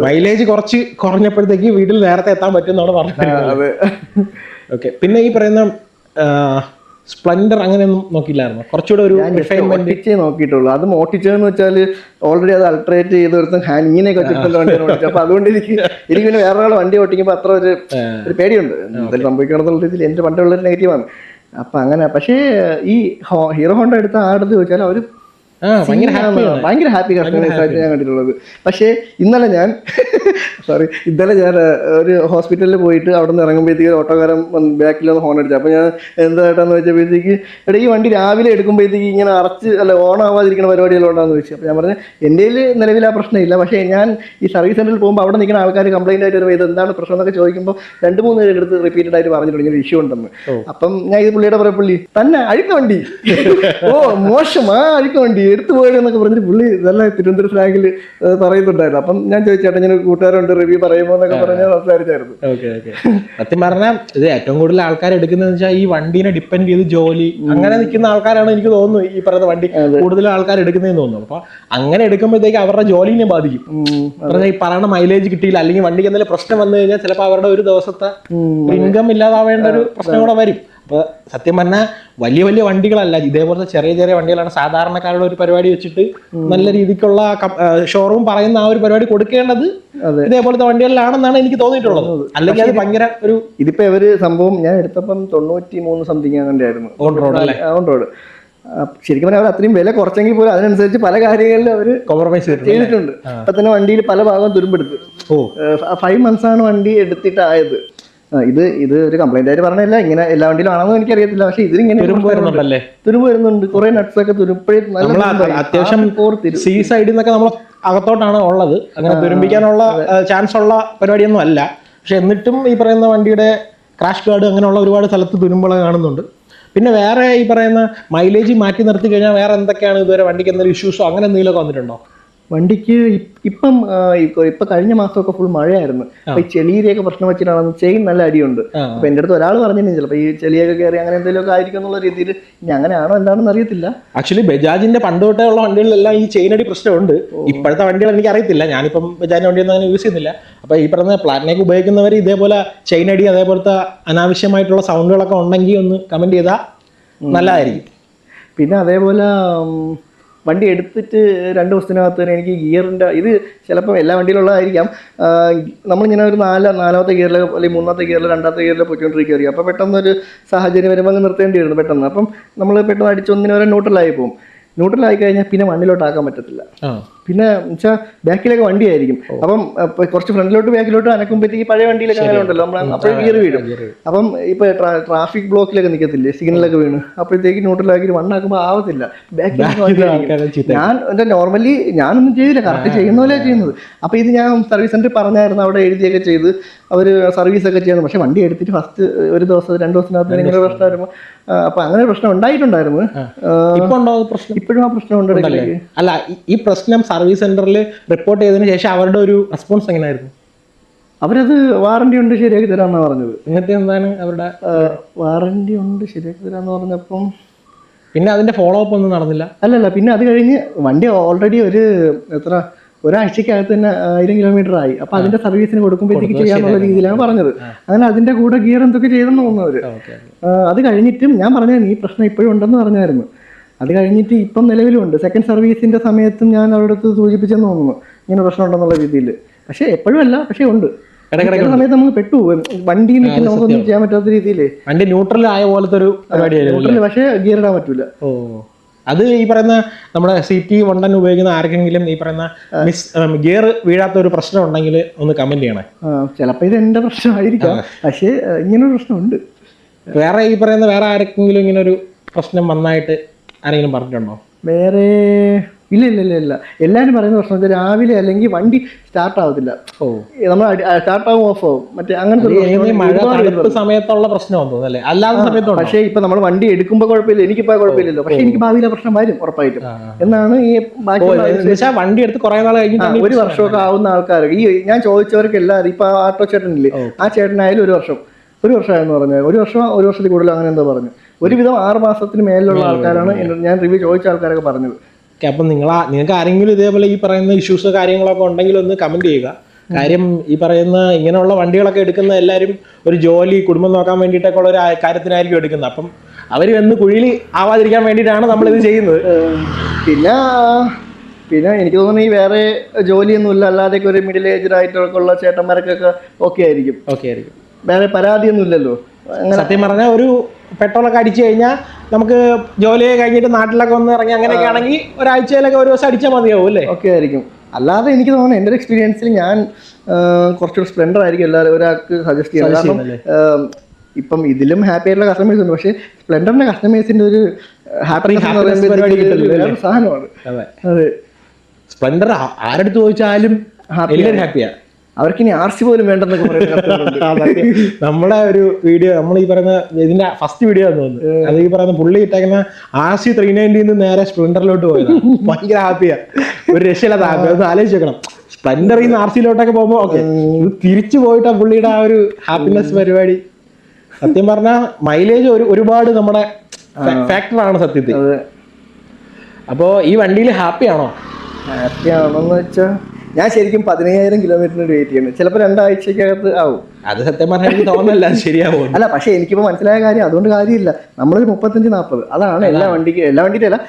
മൈലേജ് കുറച്ച് കുറഞ്ഞപ്പോഴത്തേക്ക് വീട്ടിൽ നേരത്തെ എത്താൻ പറ്റുമെന്നാണ് പറഞ്ഞത് ഓക്കെ പിന്നെ ഈ പറയുന്ന സ്പ്ലെൻഡർ അങ്ങനെയൊന്നും നോക്കിയില്ലായിരുന്നു. കുറച്ചുകൂടെ ഒരു ഒട്ടിച്ചേ നോക്കിയിട്ടുള്ളൂ. അത് ഓട്ടിച്ചതെന്ന് വെച്ചാൽ ഓൾറെഡി അത് അൾട്രേറ്റ് ചെയ്ത് ഒരുത്തൻ ഹാൻഡ് ഇങ്ങനെയൊക്കെ വെച്ചിട്ടുള്ള വണ്ടിയാണ് ഓടിച്ചത്. അപ്പൊ അതുകൊണ്ട് എനിക്ക് [LAUGHS] എനിക്ക് പിന്നെ വേറെ ഒരാൾ വണ്ടി ഓട്ടിക്കുമ്പോൾ അത്ര ഒരു ഒരു പേടിയുണ്ട്. എന്തെങ്കിലും സംഭവിക്കണമെന്നുള്ള രീതിയിൽ എന്റെ പണ്ടുള്ളൊരു നെഗറ്റീവാണ്. അപ്പൊ അങ്ങനെ പക്ഷേ ഈ ഹീറോ ഹോണ്ട എടുത്ത ആടെന്ന് ചോദിച്ചാൽ അവർ ഭയങ്കര ഹാപ്പി കസ്റ്റമേഴ്സ് ആയിട്ട് ഞാൻ കണ്ടിട്ടുള്ളത്. പക്ഷേ ഇന്നലെ ഞാൻ സോറി ഇന്നലെ ഞാൻ ഒരു ഹോസ്പിറ്റലിൽ പോയിട്ട് അവിടെ നിന്ന് ഇറങ്ങുമ്പോഴത്തേക്ക് ഓട്ടോക്കാരൻ ബാക്കിൽ ഒന്ന് ഹോൺ അടിച്ചു. അപ്പോൾ ഞാൻ എന്തായിട്ടാന്ന് വെച്ചപ്പോഴത്തേക്ക് എടാ ഈ വണ്ടി രാവിലെ എടുക്കുമ്പോഴത്തേക്ക് ഇങ്ങനെ അറച്ച് അല്ല ഓൺ ആവാതിരിക്കുന്ന പരിപാടികളുണ്ടാന്ന് ചോദിച്ചു. അപ്പോൾ ഞാൻ പറഞ്ഞു എന്റെ നിലവിൽ ആ പ്രശ്നമില്ല. പക്ഷേ ഞാൻ ഈ സർവീസ് സെന്ററിൽ പോകുമ്പോൾ അവിടെ നിൽക്കുന്ന ആൾക്കാർ കംപ്ലൈന്റ് ആയിട്ട് വരുമ്പോൾ ഇത് എന്താണ് പ്രശ്നം എന്നൊക്കെ ചോദിക്കുമ്പോൾ രണ്ട് മൂന്ന് പേര് എടുത്ത് റിപ്പീറ്റഡ് ആയിട്ട് പറഞ്ഞിട്ടുണ്ട് ഒരു ഇഷ്യൂ ഉണ്ടെന്ന്. അപ്പം ഞാൻ ഇത് പുള്ളിയുടെ പറയാം പുള്ളി തന്നെ അഴുക്ക വണ്ടി. [LAUGHS] ഓ മോശം. ആ അഴുക്ക വണ്ടി. എടുത്തു പോയത് എന്നൊക്കെ പറഞ്ഞിട്ട് പുള്ളി നല്ല തിരുവനന്തപുരം സ്ലാങ്ങിൽ പറയുന്നുണ്ടായിരുന്നു. അപ്പം ഞാൻ ചോദിച്ചേട്ടാ ഞാൻ കൂട്ടുകാരുണ്ട് റിവ്യൂ പറയുമോ എന്നൊക്കെ പറഞ്ഞ സംസാരിച്ചായിരുന്നു. Okay okay. സത്യം പറഞ്ഞാൽ ഇത് ഏറ്റവും കൂടുതൽ ആൾക്കാർ എടുക്കുന്നത് വെച്ചാൽ ഈ വണ്ടീനെ ഡിപ്പെൻഡ് ചെയ്ത് ജോലി അങ്ങനെ നിൽക്കുന്ന ആൾക്കാരാണ് എനിക്ക് തോന്നുന്നു ഈ പറയുന്ന വണ്ടി കൂടുതൽ ആൾക്കാർ എടുക്കുന്നതെന്ന് തോന്നുന്നു. അപ്പൊ അങ്ങനെ എടുക്കുമ്പോഴത്തേക്ക് അവരുടെ ജോലിനെ ബാധിക്കും. പറഞ്ഞാൽ ഈ പറയുന്ന മൈലേജ് കിട്ടിയില്ല അല്ലെങ്കിൽ വണ്ടിക്ക് എന്തെങ്കിലും പ്രശ്നം വന്നു കഴിഞ്ഞാൽ ചിലപ്പോൾ അവരുടെ ഒരു ദിവസത്തെ ഇൻകം ഇല്ലാതാവേണ്ട ഒരു പ്രശ്നം കൂടെ വരും. അപ്പൊ സത്യം പറഞ്ഞാൽ വലിയ വലിയ വണ്ടികളല്ല ഇതേപോലത്തെ ചെറിയ ചെറിയ വണ്ടികളാണ് സാധാരണക്കാരുടെ ഒരു പരിപാടി വെച്ചിട്ട് നല്ല രീതിക്കുള്ള ഷോറൂം പറയുന്ന ആ ഒരു പരിപാടി കൊടുക്കേണ്ടത്. ഇതേപോലത്തെ വണ്ടികളിലാണെന്നാണ് എനിക്ക് തോന്നിയിട്ടുള്ളത്. അല്ലെങ്കിൽ അത് ഭയങ്കര ഒരു ഇതിപ്പോ ഇവർ സംഭവം ഞാൻ എടുത്തപ്പം തൊണ്ണൂറ്റി മൂന്ന് സംതിങ് ആയിരുന്നു ഓൺ റോഡ് അല്ലേ? ഓൺ റോഡ് ശരിക്കും പറഞ്ഞാൽ അവർ അത്രയും വില കുറച്ചെങ്കിൽ പോലും അതിനനുസരിച്ച് പല കാര്യങ്ങളിലും അവർ കോംപ്രമൈസ് ചെയ്തിട്ടുണ്ട് അപ്പൊ തന്നെ വണ്ടിയിൽ പല ഭാഗം തുരുമ്പെടുത്ത് ഫൈവ് മന്ത്സ് ആണ് വണ്ടി എടുത്തിട്ടായത്. ഇത് ഇത് ഒരു കംപ്ലൈന്റ് ആയിട്ട് പറഞ്ഞല്ല. ഇങ്ങനെ എല്ലാ വണ്ടിയിലും ആണെന്ന് എനിക്ക് പക്ഷെ ഇതിലിങ്ങനെ തുരുമ്പ് വരുന്നുണ്ട്. കുറെ നട്ട്സ് ഒക്കെ തുരുമ്പായി. അത്യാവശ്യം സി സൈഡിൽ നിന്നൊക്കെ നമ്മൾ അകത്തോട്ടാണ് ഉള്ളത്. അങ്ങനെ തുരുമ്പിക്കാനുള്ള ചാൻസ് ഉള്ള പരിപാടിയൊന്നും അല്ല. പക്ഷെ എന്നിട്ടും ഈ പറയുന്ന വണ്ടിയുടെ ക്രാഷ് ഗാർഡ് അങ്ങനെയുള്ള ഒരുപാട് സ്ഥലത്ത് തുരുമ്പുകൾ കാണുന്നുണ്ട്. പിന്നെ വേറെ ഈ പറയുന്ന മൈലേജ് മാറ്റി നിർത്തി കഴിഞ്ഞാൽ വേറെ എന്തൊക്കെയാണ് ഇതുവരെ വണ്ടിക്ക് എന്തെങ്കിലും ഇഷ്യൂസോ അങ്ങനെ എന്തെങ്കിലുമൊക്കെ വന്നിട്ടുണ്ടോ? വണ്ടിക്ക് ഇപ്പം ഇപ്പൊ കഴിഞ്ഞ മാസമൊക്കെ ഫുൾ മഴയായിരുന്നു. അപ്പൊ ഈ ചെളിയിലൊക്കെ പ്രശ്നം വെച്ചിട്ടാണ് ചെയിൻ നല്ല അടിയുണ്ട്. അപ്പൊ എന്റെ അടുത്ത് ഒരാൾ പറഞ്ഞിട്ടില്ല ചിലപ്പോ ഈ ചെളിയൊക്കെ കയറി അങ്ങനെ എന്തെങ്കിലുമൊക്കെ ആയിരിക്കും എന്നുള്ള രീതിയിൽ ഇനി അങ്ങനെയാണോ എന്താണെന്ന് അറിയത്തില്ല. ആക്ച്വലി ബജാജിന്റെ പണ്ട് തൊട്ടേ ഉള്ള വണ്ടികളിലെല്ലാം ഈ ചെയിൻ ചെയിനടി പ്രശ്നമുണ്ട്. ഇപ്പോഴത്തെ വണ്ടികൾ എനിക്ക് അറിയത്തില്ല ഞാനിപ്പം ബജാജിന്റെ വണ്ടിയൊന്നും അങ്ങനെ യൂസ് ചെയ്യുന്നില്ല. അപ്പൊ ഈ പറഞ്ഞ പ്ലാറ്റിനേക്ക് ഉപയോഗിക്കുന്നവർ ഇതേപോലെ ചെയിൻ അടി അതേപോലത്തെ അനാവശ്യമായിട്ടുള്ള സൗണ്ടുകളൊക്കെ ഉണ്ടെങ്കിൽ ഒന്ന് കമന്റ് ചെയ്താൽ നല്ലതായിരിക്കും. പിന്നെ അതേപോലെ വണ്ടി എടുത്തിട്ട് രണ്ട് ദിവസത്തിനകത്ത് തന്നെ എനിക്ക് ഗിയറിന്റെ ഇത് ചിലപ്പോൾ എല്ലാ വണ്ടിയിലുള്ളതായിരിക്കാം. നമ്മളിങ്ങനെ ഒരു നാല് നാലാമത്തെ ഗിയറിൽ അല്ലെങ്കിൽ മൂന്നാമത്തെ ഗിയറിൽ രണ്ടാമത്തെ ഗിയറിൽ പോയിക്കൊണ്ടിരിക്കുകയായിരിക്കും അപ്പോൾ പെട്ടെന്നൊരു സാഹചര്യം വരുമ്പോൾ അങ്ങ് നിർത്തേണ്ടി വരുന്നു പെട്ടെന്ന്. അപ്പം നമ്മൾ പെട്ടെന്ന് അടിച്ചൊന്നിന് വരെ ന്യൂട്രലായി പോകും ന്യൂട്രലായി കഴിഞ്ഞാൽ പിന്നെ മണ്ണിലോട്ടാക്കാൻ പറ്റത്തില്ല. പിന്നെ വെച്ചാൽ ബാക്കിലൊക്കെ വണ്ടിയായിരിക്കും. അപ്പം കുറച്ച് ഫ്രണ്ടിലോട്ട് ബാക്കിലോട്ട് അനക്കുമ്പോഴത്തേക്ക് പഴയ വണ്ടിയിലൊക്കെ അങ്ങനെ ഉണ്ടല്ലോ. നമ്മൾ അപ്പോൾ ഗിയർ വീഴും. അപ്പം ഇപ്പൊ ട്രാഫിക് ബ്ലോക്കിലൊക്കെ നിൽക്കത്തില്ലേ സിഗ്നലൊക്കെ വീണ്. അപ്പോഴത്തേക്ക് ന്യൂട്രലാക്കി വണ്ണാക്കുമ്പോൾ ആവത്തില്ല. ബാക്കിൽ ഞാൻ എന്താ നോർമലി ഞാനൊന്നും ചെയ്തില്ല. കറക്റ്റ് ചെയ്യുന്ന പോലെ ചെയ്യുന്നത്. അപ്പൊ ഇത് ഞാൻ സർവീസ് സെന്ററിൽ പറഞ്ഞായിരുന്നു. അവിടെ എഴുതിയൊക്കെ ചെയ്ത് അവർ സർവീസ് ഒക്കെ ചെയ്യുന്നു. പക്ഷെ വണ്ടി എടുത്തിട്ട് ഫസ്റ്റ് ഒരു ദിവസം രണ്ട് ദിവസത്തിനകത്ത് ഇങ്ങനെ പ്രശ്നം വരുമ്പോൾ അപ്പൊ അങ്ങനെ പ്രശ്നം ഉണ്ടായിട്ടുണ്ടായിരുന്നു. ഇപ്പോഴും ആ പ്രശ്നം ഉണ്ട് അല്ല ഈ പ്രശ്നം സർവീസ് സെന്ററിൽ റിപ്പോർട്ട് ചെയ്തതിന് ശേഷം അവരുടെ ഒരു റെസ്പോൺസ് എങ്ങനെയായിരുന്നു? അവരത് വാറണ്ടി ഉണ്ട് ശരിയാക്കി തരാമെന്നാണ് പറഞ്ഞത്. ഇങ്ങനത്തെ എന്താണ് അവരുടെ വാറണ്ടി ഉണ്ട് ശരിയാക്കി തരാമെന്ന് പറഞ്ഞപ്പം പിന്നെ അതിന്റെ ഫോളോ അപ്പ് ഒന്നും നടന്നില്ല. അല്ലല്ല പിന്നെ അത് കഴിഞ്ഞ് വണ്ടി ഓൾറെഡി ഒരു എത്ര ഒരാഴ്ചക്കകത്ത് തന്നെ ആയിരം കിലോമീറ്റർ ആയി. അപ്പൊ അതിന്റെ സർവീസിന് കൊടുക്കുമ്പോഴത്തേക്ക് ചെയ്യാന്നുള്ള രീതിയിലാണ് പറഞ്ഞത്. അങ്ങനെ അതിന്റെ കൂടെ ഗിയർ എന്തൊക്കെ ചെയ്തെന്ന് തോന്നുന്നു അവർ. അത് കഴിഞ്ഞിട്ടും ഞാൻ പറഞ്ഞു ഈ പ്രശ്നം ഇപ്പോഴും ഉണ്ടെന്ന് പറഞ്ഞായിരുന്നു. അത് കഴിഞ്ഞിട്ട് ഇപ്പം നിലവിലുണ്ട്. സെക്കൻഡ് സർവീസിന്റെ സമയത്തും ഞാൻ അവരുടെ അടുത്ത് സൂചിപ്പിച്ചെന്ന് തോന്നുന്നു. ഇങ്ങനെ പ്രശ്നം ഉണ്ടെന്നുള്ള രീതിയിൽ പക്ഷേ എപ്പോഴും അല്ല പക്ഷേ ഉണ്ട്. ഇടയ്ക്കിടയ്ക്ക് സമയത്ത് നമുക്ക് പെട്ടു വണ്ടി നമുക്കൊന്നും ചെയ്യാൻ പറ്റാത്ത രീതിയിൽ വണ്ടി ന്യൂട്രൽ ആയ പോലത്തെ ഒരു പരിപാടിയായിരുന്നു പക്ഷേ ഗിയർ ഇടാൻ പറ്റൂല. ഓ. അത് ഈ പറയുന്ന നമ്മുടെ സി ടി വണ്ടൻ ഉപയോഗിക്കുന്ന ആർക്കെങ്കിലും ഈ പറയുന്ന മിസ് ഗിയർ വീഴാത്ത ഒരു പ്രശ്നം ഉണ്ടെങ്കിൽ ഒന്ന് കമന്റ് ചെയ്യണേ. ചിലപ്പോൾ ചിലപ്പോ ഇത് എന്റെ പ്രശ്നമായിരിക്കാം. പക്ഷേ ഇങ്ങനൊരു പ്രശ്നമുണ്ട്. വേറെ ഈ പറയുന്ന വേറെ ആർക്കെങ്കിലും ഇങ്ങനെ ഒരു പ്രശ്നം വന്നായിട്ട് ആരെങ്കിലും പറഞ്ഞിട്ടുണ്ടോ? വേറെ ഇല്ല ഇല്ല ഇല്ല ഇല്ല. എല്ലാവരും പറയുന്ന പ്രശ്നം രാവിലെ അല്ലെങ്കിൽ വണ്ടി സ്റ്റാർട്ട് ആവത്തില്ല. ഓ. നമ്മൾ സ്റ്റാർട്ട് ആവും ഓഫ് ആവും. മറ്റേ അങ്ങനത്തെ സമയത്തുള്ള പ്രശ്നം അല്ലാത്ത പക്ഷേ ഇപ്പൊ നമ്മൾ വണ്ടി എടുക്കുമ്പോൾ കുഴപ്പമില്ല എനിക്കിപ്പോ കുഴപ്പമില്ലല്ലോ. പക്ഷെ എനിക്ക് ഭാവിയിലെ പ്രശ്നം വരും ഉറപ്പായിട്ടും. എന്നാണ് ഈ ബാക്കി വണ്ടി എടുത്ത് കുറെ നാൾ കഴിഞ്ഞിട്ട് ഒരു വർഷമൊക്കെ ആവുന്ന ആൾക്കാർ ഈ ഞാൻ ചോദിച്ചവർക്ക് എല്ലാവരും ഇപ്പൊ ആട്ടോ ചേട്ടനില്ലേ? ആ ചേട്ടനായാലും ഒരു വർഷം. ഒരു വർഷമായെന്ന് പറഞ്ഞു. ഒരു വർഷം ഒരു വർഷത്തിൽ കൂടുതൽ അങ്ങനെ എന്താ പറഞ്ഞു. ഒരുവിധം ആറ് മാസത്തിന് മേലുള്ള ആൾക്കാരാണ് ഞാൻ റിവ്യൂ ചോദിച്ച ആൾക്കാരൊക്കെ പറഞ്ഞത്. ഓക്കെ അപ്പം നിങ്ങൾ നിങ്ങൾക്ക് ആരെങ്കിലും ഇതേപോലെ ഈ പറയുന്ന ഇഷ്യൂസ് കാര്യങ്ങളൊക്കെ ഉണ്ടെങ്കിൽ ഒന്ന് കമന്റ് ചെയ്യുക. കാര്യം ഈ പറയുന്ന ഇങ്ങനെയുള്ള വണ്ടികളൊക്കെ എടുക്കുന്ന എല്ലാവരും ഒരു ജോലി കുടുംബം നോക്കാൻ വേണ്ടിയിട്ടൊക്കെ ഉള്ള ഒരു കാര്യത്തിനായിരിക്കും എടുക്കുന്നത്. അപ്പം അവർ വന്ന് കുഴിയിൽ ആവാതിരിക്കാൻ വേണ്ടിയിട്ടാണ് നമ്മൾ ഇത് ചെയ്യുന്നത് പിന്നെ പിന്നെ എനിക്ക് തോന്നുന്നു ഈ വേറെ ജോലിയൊന്നുമില്ല. അല്ലാതെ ഒരു മിഡിൽ ഏജ്ഡ് ആയിട്ടൊക്കെ ഉള്ള ചേട്ടന്മാർക്കൊക്കെ ഓക്കെ ആയിരിക്കും. ഓക്കെ ആയിരിക്കും. വേറെ പരാതിയൊന്നും ഇല്ലല്ലോ അങ്ങനെ സത്യം പറഞ്ഞാൽ ഒരു പെട്രോളൊക്കെ അടിച്ചു കഴിഞ്ഞാൽ നമുക്ക് ജോലി കഴിഞ്ഞിട്ട് നാട്ടിലൊക്കെ ഒന്ന് ഇറങ്ങി അങ്ങനെയൊക്കെ ആണെങ്കിൽ ഒരാഴ്ചയിലൊക്കെ ഒരു ദിവസം അടിച്ചാൽ മതിയാവും അല്ലേ? ഓക്കെ ആയിരിക്കും. അല്ലാതെ എനിക്ക് തോന്നുന്നു എന്റെ ഒരു എക്സ്പീരിയൻസിൽ ഞാൻ കുറച്ചുകൂടി സ്പ്ലെൻഡർ ആയിരിക്കും എല്ലാവരും ഒരാൾക്ക് സജസ്റ്റ് ചെയ്യുന്നത് കാരണം? ഇപ്പം ഇതിലും ഹാപ്പി ആയിട്ടുള്ള കസ്റ്റമേഴ്സ് ഉണ്ട്. പക്ഷേ സ്പ്ലെൻഡറിന്റെ കസ്റ്റമേഴ്സിന്റെ ഒരു ഹാപ്പി സാധനമാണ്. അതെ. സ്പ്ലെൻഡർ ആരെടുത്ത് ചോദിച്ചാലും എല്ലാവരും ഹാപ്പിയാ അവർക്ക് ഇനി ആർ സി പോലും വേണ്ടെന്നൊക്കെ പറയുന്നത് നമ്മുടെ നമ്മളെ ഒരു വീഡിയോ നമ്മൾ ഈ പറയുന്ന ഇതിന്റെ ഫസ്റ്റ് വീഡിയോ ആണെന്ന് തോന്നുന്നു. അത് ഈ പറയുന്ന പുള്ളി ഇട്ടേക്കുന്ന ആർ സി ത്രീ നയന്റിന്ന് നേരെ സ്പ്ലെൻഡറിലോട്ട് പോയത്. ഭയങ്കര ഹാപ്പിയാ. ഒരു രക്ഷയില്ലാത്ത ഹാപ്പി. അത് ആലോചിച്ച് വെക്കണം സ്പ്ലെൻഡറിൽ നിന്ന് ആർ സിയിലോട്ടൊക്കെ പോകുമ്പോൾ ഓക്കെ ഇത് തിരിച്ചു പോയിട്ടാ പുള്ളിയുടെ ആ ഒരു ഹാപ്പിനെസ് പരിപാടി. സത്യം പറഞ്ഞാൽ മൈലേജ് ഒരു ഒരുപാട് നമ്മുടെ ഫാക്ടറാണ് സത്യത്തിൽ. അപ്പോ അപ്പോൾ ഈ വണ്ടിയിൽ ഹാപ്പിയാണോ ഹാപ്പിയാണോന്ന് ഹാപ്പി ആണോന്ന് വെച്ചാൽ ഞാൻ ശരിക്കും പതിനയ്യായിരം കിലോമീറ്ററിന് വെയിറ്റ് ചെയ്യുന്നത് ചിലപ്പോൾ രണ്ടാഴ്ചക്കകത്ത് ആവും. അത് സത്യം പറഞ്ഞാൽ എനിക്ക് തോന്നല്ല ശരിയാവും അല്ല പക്ഷേ എനിക്കിപ്പോൾ മനസ്സിലായ കാര്യം അതുകൊണ്ട് കാര്യമില്ല. നമ്മളൊരു മുപ്പത്തഞ്ച് നാൽപ്പത് അതാണ് എല്ലാ വണ്ടിക്ക് എല്ലാ വണ്ടിയിലല്ല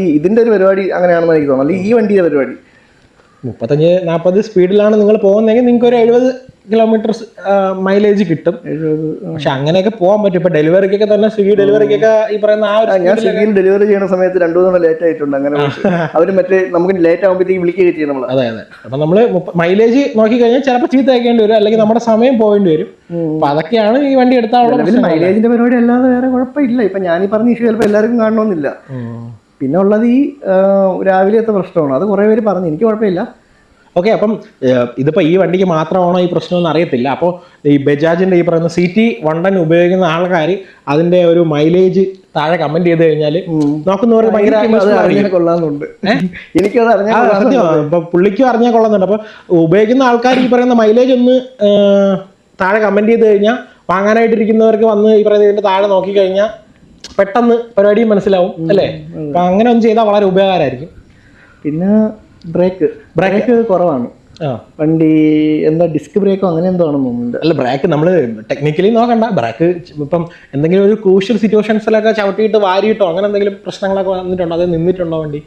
ഈ ഇതിന്റെ ഒരു പരിപാടി അങ്ങനെയാണെന്ന് എനിക്ക് തോന്നുന്നു. അല്ലെങ്കിൽ ഈ വണ്ടിയുടെ പരിപാടി. മുപ്പത്തഞ്ച് നാൽപ്പത് സ്പീഡിലാണ് നിങ്ങൾ പോകുന്നതെങ്കിൽ നിങ്ങൾക്ക് ഒരു എഴുപത് കിലോമീറ്റർ മൈലേജ് കിട്ടും. പക്ഷെ അങ്ങനെയൊക്കെ പോകാൻ പറ്റും. ഇപ്പൊ ഡെലിവറിക്കൊക്കെ തന്നെ സ്വിഗ്ഗി ഡെലിവറിക്കൊക്കെ ഈ പറയുന്ന ആ ഒരു ഞാൻ സ്വിഗ്ഗിയിൽ ഡെലിവറി ചെയ്യുന്ന സമയത്ത് രണ്ടു മൂന്ന് ലേറ്റ് ആയിട്ടുണ്ട്. അങ്ങനെ [LAUGHS] അവർ മറ്റേ നമുക്ക് ലേറ്റ് ആകുമ്പോഴത്തേക്ക് വിളിക്കുകയും ചെയ്യും നമ്മൾ അതെ അതെ. അപ്പൊ നമ്മൾ മൈലേജ് നോക്കി കഴിഞ്ഞാൽ ചിലപ്പോൾ ചീത്ത അയക്കേണ്ടി വരും. അല്ലെങ്കിൽ നമ്മുടെ സമയം പോകേണ്ടി വരും. അപ്പൊ അതൊക്കെയാണ് ഈ വണ്ടി എടുത്താൽ മൈലേജിന്റെ പരിപാടി അല്ലാതെ വേറെ കുഴപ്പമില്ല. ഇപ്പൊ ഞാൻ ഈ പറഞ്ഞ ഇഷ്യൂ ചിലപ്പോൾ എല്ലാവർക്കും കാണണമെന്നില്ല. പിന്നെ ഉള്ളത് ഈ രാവിലത്തെ പ്രശ്നമാണ്. അത് കുറേ പേര് പറഞ്ഞു. എനിക്ക് കുഴപ്പമില്ല. ഓക്കെ അപ്പം ഇതിപ്പോൾ ഈ വണ്ടിക്ക് മാത്രമാണോ ഈ പ്രശ്നമെന്ന് അറിയത്തില്ല. അപ്പോൾ ഈ ബജാജിന്റെ ഈ പറയുന്ന സി ടി വണ്ടൻ ഉപയോഗിക്കുന്ന ആൾക്കാർ അതിന്റെ ഒരു മൈലേജ് താഴെ കമന്റ് ചെയ്ത് കഴിഞ്ഞാൽ നോക്കുന്നവർക്ക് ഭയങ്കര കൊള്ളാന്നുണ്ട് എനിക്കത് അറിഞ്ഞാൽ ഇപ്പൊ പുള്ളിക്കും അറിഞ്ഞാൽ കൊള്ളുന്നുണ്ട് അപ്പൊ ഉപയോഗിക്കുന്ന ആൾക്കാർ ഈ പറയുന്ന മൈലേജ് ഒന്ന് താഴെ കമന്റ് ചെയ്ത് കഴിഞ്ഞാൽ വാങ്ങാനായിട്ടിരിക്കുന്നവർക്ക് വന്ന് ഈ പറയുന്ന ഇതിന്റെ താഴെ നോക്കി കഴിഞ്ഞാൽ പെട്ടെന്ന് പരിപാടിയും മനസ്സിലാവും അല്ലേ? അങ്ങനെ ഒന്നും ചെയ്താൽ വളരെ ഉപകാരമായിരിക്കും. പിന്നെ ബ്രേക്ക്. ബ്രേക്ക്. കുറവാണ്. വണ്ടി എന്താ ഡിസ്ക് ബ്രേക്കോ അങ്ങനെ എന്തോ ആണെന്ന് തോന്നുന്നുണ്ട്. അല്ല ബ്രേക്ക് നമ്മൾ ടെക്നിക്കലി നോക്കണ്ട. ബ്രേക്ക് ഇപ്പം എന്തെങ്കിലും ഒരു ക്രൂഷ്യൽ സിറ്റുവേഷൻസിലൊക്കെ ചവിട്ടിയിട്ട് വാരിയിട്ടോ അങ്ങനെ എന്തെങ്കിലും പ്രശ്നങ്ങളൊക്കെ വന്നിട്ടുണ്ടോ? അത് നിന്നിട്ടുണ്ടോ വണ്ടി?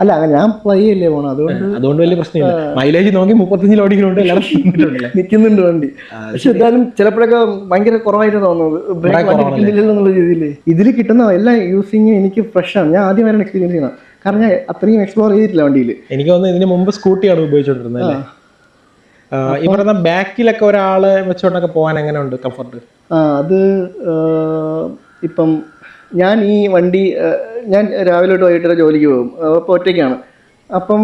അല്ല അങ്ങനെ ഞാൻ പയ്യല്ലേ പോണം അതുകൊണ്ട് അതുകൊണ്ട് വലിയ പ്രശ്നമില്ല. മൈലേജ് നോക്കി മുപ്പത്തഞ്ചിൽ ഓടിക്കുന്നുണ്ട് [LAUGHS] നിൽക്കുന്നുണ്ട് വണ്ടി. പക്ഷെ എന്തായാലും ചിലപ്പോഴൊക്കെ ഭയങ്കര കുറവായിട്ട് തോന്നുന്നത്. ബ്രേക്ക് എന്നുള്ള രീതിയിൽ ഇതിൽ കിട്ടുന്ന എല്ലാ യൂസിങ് എനിക്ക് ഫ്രഷ് ആണ്. ഞാൻ ആദ്യം വരെ എക്സ്പീരിയൻസ് ചെയ്യണം. കാരണം ഞാൻ അത്രയും എക്സ്പ്ലോർ ചെയ്തിട്ടില്ല വണ്ടിയിൽ എനിക്ക് തോന്നുന്നു ഇതിന് മുമ്പ് സ്കൂട്ടിയാണ് ഉപയോഗിച്ചോണ്ടിരുന്നത് ഈ പറയുന്ന ബാക്കിലൊക്കെ ഒരാളെ വെച്ചോണ്ടൊക്കെ പോകാൻ എങ്ങനെ ഉണ്ട് കംഫർട്ട് ആ അത് ഇപ്പം ഞാൻ ഈ വണ്ടി ഞാൻ രാവിലെ തൊട്ട് വൈകിട്ട് ജോലിക്ക് പോകും. അപ്പോൾ ഒറ്റയ്ക്കാണ്. അപ്പം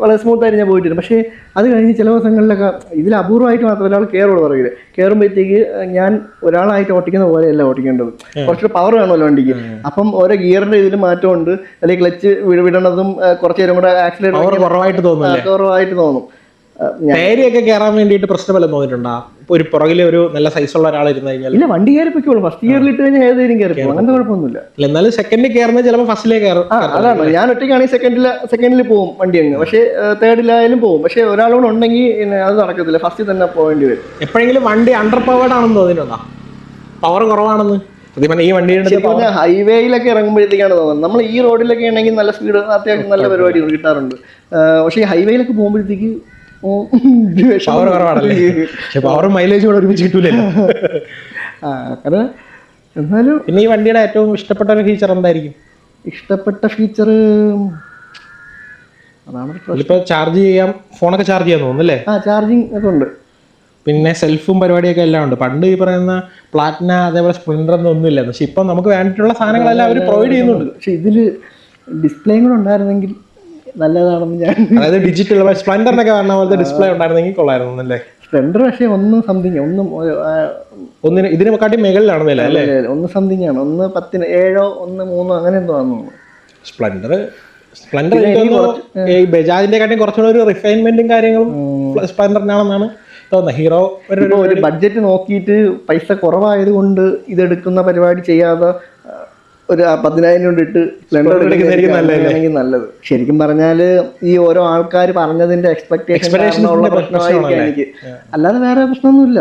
വളരെ സ്മൂത്തായിട്ട് ഞാൻ പോയിട്ടുണ്ട്. പക്ഷേ അത് കഴിഞ്ഞ് ചില ദിവസങ്ങളിലൊക്കെ ഇതിൽ അപൂർവമായിട്ട് മാത്രമല്ല ഒരാൾ കയറുള്ളൂ പറയില്ല കയറുമ്പോഴത്തേക്ക് ഞാൻ ഒരാളായിട്ട് ഓട്ടിക്കുന്ന പോലെയല്ല ഓട്ടിക്കേണ്ടത്. കുറച്ചുകൂടെ പവർ വേണമല്ലോ വണ്ടിക്ക്. അപ്പം ഓരോ ഗിയറിന്റെ ഇതിൽ മാറ്റമുണ്ട്. അല്ലെങ്കിൽ ക്ലച്ച് വിടണതും കുറച്ച് നേരം കൂടെ ആക്സിലേറ്റർ കുറവായിട്ട് തോന്നും. തേരിയൊക്കെ കയറാൻ വേണ്ടിയിട്ട് പ്രശ്നമല്ല തോന്നിയിട്ടുണ്ടോ? ഇപ്പൊ ഒരു പുറകിലെ ഒരു നല്ല സൈസുള്ള ഒരാൾ ഇരുന്ന് കഴിഞ്ഞാൽ ഇല്ല വണ്ടി കയറി പൊയ്ക്കോളൂ ഫസ്റ്റ് ഇയറിൽ ഇട്ട് കഴിഞ്ഞാൽ ഏതെങ്കിലും കയറി പോകും അങ്ങനത്തെ കുഴപ്പമൊന്നുമില്ല. എന്നാലും സെക്കൻഡിൽ കയറുന്നത് ചിലപ്പോൾ ഫസ്റ്റിലേ കയറും അതാണ്. ഞാൻ ഒറ്റയ്ക്കാണെങ്കിൽ സെക്കൻഡിൽ സെക്കൻഡിൽ പോകും വണ്ടി അങ്ങ്. പക്ഷേ തേർഡിലായാലും പോകും. പക്ഷേ ഒരാളോട് ഉണ്ടെങ്കിൽ അത് നടക്കത്തില്ല. ഫസ്റ്റിൽ തന്നെ പോകേണ്ടി വരും. എപ്പോഴെങ്കിലും വണ്ടി അണ്ടർ പവേർഡ് ആണെന്ന് തോന്നിയിട്ടുണ്ടോ? പവർ കുറവാണെന്ന്? ഈ വണ്ടിയുടെ ഹൈവേയിലൊക്കെ ഇറങ്ങുമ്പോഴത്തേക്കാണ് തോന്നുന്നത്. നമ്മൾ ഈ റോഡിലൊക്കെ ആണെങ്കിൽ നല്ല സ്പീഡ് അത്യാവശ്യം നല്ല പരിപാടി കിട്ടാറുണ്ട്. പക്ഷേ ഈ ഹൈവേയിലൊക്കെ പോകുമ്പോഴത്തേക്ക് പവർ കുറവാണല്ലേ? പക്ഷെ പവറും മൈലേജും കൂടെ ഒരുമിച്ച് കിട്ടൂലല്ലോ അങ്ങനെ എന്നാലും പിന്നെ ഈ വണ്ടിയുടെ ഏറ്റവും ഇഷ്ടപ്പെട്ട ഒരു ഫീച്ചർ എന്തായിരിക്കും? ഇഷ്ടപ്പെട്ട ഫീച്ചർ അതാണ് ഒരു ചാർജ് ചെയ്യാം ഫോണൊക്കെ ചാർജ് ചെയ്യാൻ തോന്നുന്നല്ലേ? ആ ചാർജിങ് ഒക്കെ ഉണ്ട്. പിന്നെ സെൽഫും പരിപാടിയൊക്കെ എല്ലാം ഉണ്ട്. പണ്ട് ഈ പറയുന്ന പ്ലാറ്റിന അതേപോലെ സ്പ്ലിൻഡർ ഒന്നും ഒന്നുമില്ല. പക്ഷെ ഇപ്പൊ നമുക്ക് വേണ്ടിയിട്ടുള്ള സാധനങ്ങളെല്ലാം അവർ പ്രൊവൈഡ് ചെയ്യുന്നുണ്ട്. പക്ഷെ ഇതിൽ ഡിസ്പ്ലേയും കൂടെ ഉണ്ടായിരുന്നെങ്കിൽ നല്ലതാണെന്ന് ഞാൻ അതായത് ഡിജിറ്റൽ സ്പ്ലെൻഡറിനൊക്കെ പറഞ്ഞ പോലത്തെ ഡിസ്പ്ലേ ഉണ്ടായിരുന്നെങ്കിൽ കൊള്ളായിരുന്നു അല്ലേ? സ്പ്ലെൻഡർ പക്ഷേ ഒന്ന് സംതിങ് ഒന്നും ഒന്നിന് ഇതിനെ കാട്ടി മുകളിലാണ് വില അല്ലേ? ഒന്ന് സംതിങ് ആണ്. ഒന്ന് പത്തിന് ഏഴോ ഒന്ന് മൂന്നോ അങ്ങനെ എന്തോ ആണെന്ന് തോന്നുന്നു. സ്പ്ലെൻഡർ സ്പ്ലെൻഡർ ഈ ബജാജിന്റെ കാട്ടി കുറച്ചുകൂടെ ഒരു റിഫൈൻമെന്റും കാര്യങ്ങളും സ്പ്ലെൻഡറിനാണെന്നാണ് തോന്നുന്നത്. ഹീറോ ഒരു ബഡ്ജറ്റ് നോക്കിയിട്ട് പൈസ കുറവായത് കൊണ്ട് ഇതെടുക്കുന്ന പരിപാടി ചെയ്യാതെ ഒരു പതിനായിരം രൂപ ഇട്ട് എടുക്കുന്നതായിരിക്കും നല്ലത്. ശരിക്കും പറഞ്ഞാൽ ഈ ഓരോ ആൾക്കാർ പറഞ്ഞതിന്റെ എക്സ്പെക്ടേഷൻ പ്രശ്നമായിരിക്കും എനിക്ക്. അല്ലാതെ വേറെ പ്രശ്നമൊന്നുമില്ല.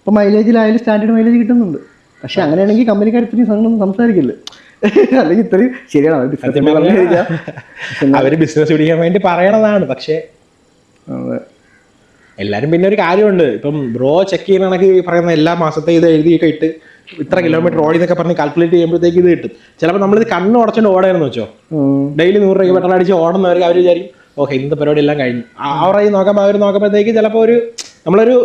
ഇപ്പൊ മൈലേജിലായാലും സ്റ്റാൻഡേർഡ് മൈലേജ് കിട്ടുന്നുണ്ട്. പക്ഷെ അങ്ങനെയാണെങ്കിൽ കമ്പനിക്കാർ ഇത്രയും സംഘം സംസാരിക്കില്ല. [LAUGHS] അല്ലെങ്കിൽ ഇത്രയും ശരിയാണ്. അവർ ബിസിനസ് പിടിക്കാൻ വേണ്ടി പറയണതാണ്. പക്ഷേ എല്ലാരും പിന്നെ ഒരു കാര്യമുണ്ട്. ഇപ്പം ബ്രോ ചെക്ക് ചെയ്യുന്ന കണക്ക് പറയുന്ന എല്ലാ മാസത്തെ ഇത് എഴുതിയൊക്കെ ഇട്ട് ഇത്ര കിലോമീറ്റർ ഓടി എന്നൊക്കെ പറഞ്ഞ് കാൽക്കുലേറ്റ് ചെയ്യുമ്പോഴത്തേക്ക് ഇത് കിട്ടും. ചിലപ്പോൾ നമ്മളിത് കണ്ണ് ഉടച്ചോണ്ട് ഓടായിരുന്നു വെച്ചോ? ഡെയിലി നൂറ് രൂപ പെട്രോൾ അടിച്ച് ഓടുന്നവർക്ക് അവർ വിചാരിക്കും ഓക്കെ ഇന്നത്തെ പരിപാടി എല്ലാം കഴിഞ്ഞു അവരായി നോക്കുമ്പോൾ അവർ നോക്കുമ്പോഴത്തേക്ക് ചിലപ്പോൾ ഒരു നമ്മളൊരു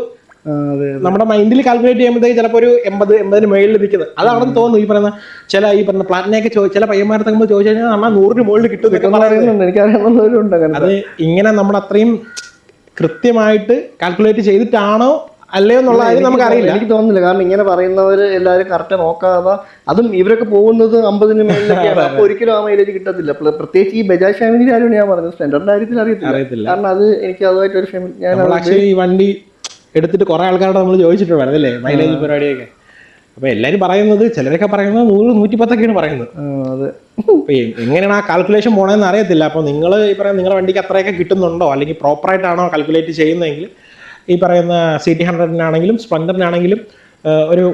നമ്മുടെ മൈൻഡിൽ കാൽക്കുലേറ്റ് ചെയ്യുമ്പോഴത്തേക്ക് ചിലപ്പോൾ ഒരു എൺപത് എൺപതിന് മേളിൽ നിൽക്കുന്നത്. അതാണെന്ന് തോന്നുന്നു ഈ പറയുന്ന ചില ഈ പറഞ്ഞ പ്ലാറ്റിനെയൊക്കെ ചില പയ്യന്മാരെ നമ്മൾ ചോദിച്ചു കഴിഞ്ഞാൽ നമ്മൾ നൂറിന് മുകളിൽ കിട്ടും അത് ഇങ്ങനെ നമ്മൾ അത്രയും കൃത്യമായിട്ട് കാൽക്കുലേറ്റ് ചെയ്തിട്ടാണോ അല്ലയോ എന്നുള്ള കാര്യം നമുക്കറിയില്ല. എനിക്ക് തോന്നുന്നില്ല. കാരണം ഇങ്ങനെ പറയുന്നവർ എല്ലാവരും കറക്റ്റ് നോക്കാതെ അതും ഇവരൊക്കെ പോകുന്നത് അമ്പതിന് മേളിലൊക്കെയാണ് അപ്പൊ ഒരിക്കലും ആ മൈലേജ് കിട്ടത്തില്ല. പ്രത്യേകിച്ച് ഈ ബജാജ് ഫാമിലി കാര്യമാണ് ഞാൻ പറഞ്ഞത്. സ്റ്റാൻഡേർഡ് കാര്യത്തിൽ അറിയത്തില്ല. കാരണം അത് എനിക്ക് അതുമായിട്ട് ഒരു ഫാമിലി ഞാൻ ഈ വണ്ടി എടുത്തിട്ട് കുറെ ആൾക്കാരോട് നമ്മൾ ചോദിച്ചിട്ടുണ്ട് അല്ലേ മൈലേജ് പരിപാടിയൊക്കെ. അപ്പൊ എല്ലാരും പറയുന്നത് ചിലരൊക്കെ പറയുന്നത് നൂറ് നൂറ്റിപ്പത്തൊക്കെയാണ് പറയുന്നത്. അതെ. എങ്ങനെയാണ് ആ കാൽക്കുലേഷൻ പോണതെന്ന് അറിയത്തില്ല. അപ്പോൾ നിങ്ങൾ ഈ പറയുന്ന നിങ്ങളുടെ വണ്ടിക്ക് അത്രയൊക്കെ കിട്ടുന്നുണ്ടോ? അല്ലെങ്കിൽ പ്രോപ്പർ ആയിട്ടാണോ കാൽക്കുലേറ്റ് ചെയ്യുന്നതെങ്കിൽ ഈ പറയുന്ന സി ടി ഹൺഡ്രഡിനാണെങ്കിലും സ്പ്ലൻഡറിനാണെങ്കിലും ഒരു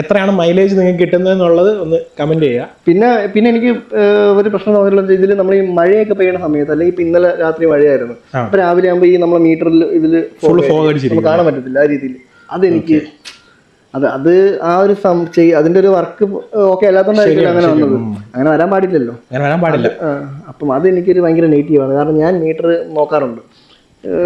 എത്രയാണ് മൈലേജ് നിങ്ങൾക്ക് കിട്ടുന്നത് എന്നുള്ളത് ഒന്ന് കമന്റ് ചെയ്യുക. പിന്നെ പിന്നെ എനിക്ക് ഒരു പ്രശ്നം തോന്നിയിട്ടുള്ളത് ഇതിൽ നമ്മൾ ഈ മഴയൊക്കെ പെയ്യുന്ന സമയത്ത് അല്ലെങ്കിൽ ഇപ്പൊ ഇന്നലെ രാത്രി മഴയായിരുന്നു. അപ്പൊ രാവിലെ ആകുമ്പോൾ ഈ നമ്മളെ മീറ്ററിൽ ഇതിൽ ഫുൾ ഫോഗ് കാണാൻ പറ്റത്തില്ല ആ രീതിയിൽ. അതെനിക്ക് അത് അത് ആ ഒരു അതിന്റെ ഒരു വർക്ക് ഓക്കെ അല്ലാത്തതുകൊണ്ടായിരിക്കും അങ്ങനെ വന്നത്. അങ്ങനെ വരാൻ പാടില്ലല്ലോ. അങ്ങനെ വരാൻ പാടില്ല. അപ്പം അത് എനിക്കൊരു ഭയങ്കര നെഗറ്റീവാണ് കാരണം ഞാൻ മീറ്റർ നോക്കാറുണ്ട്.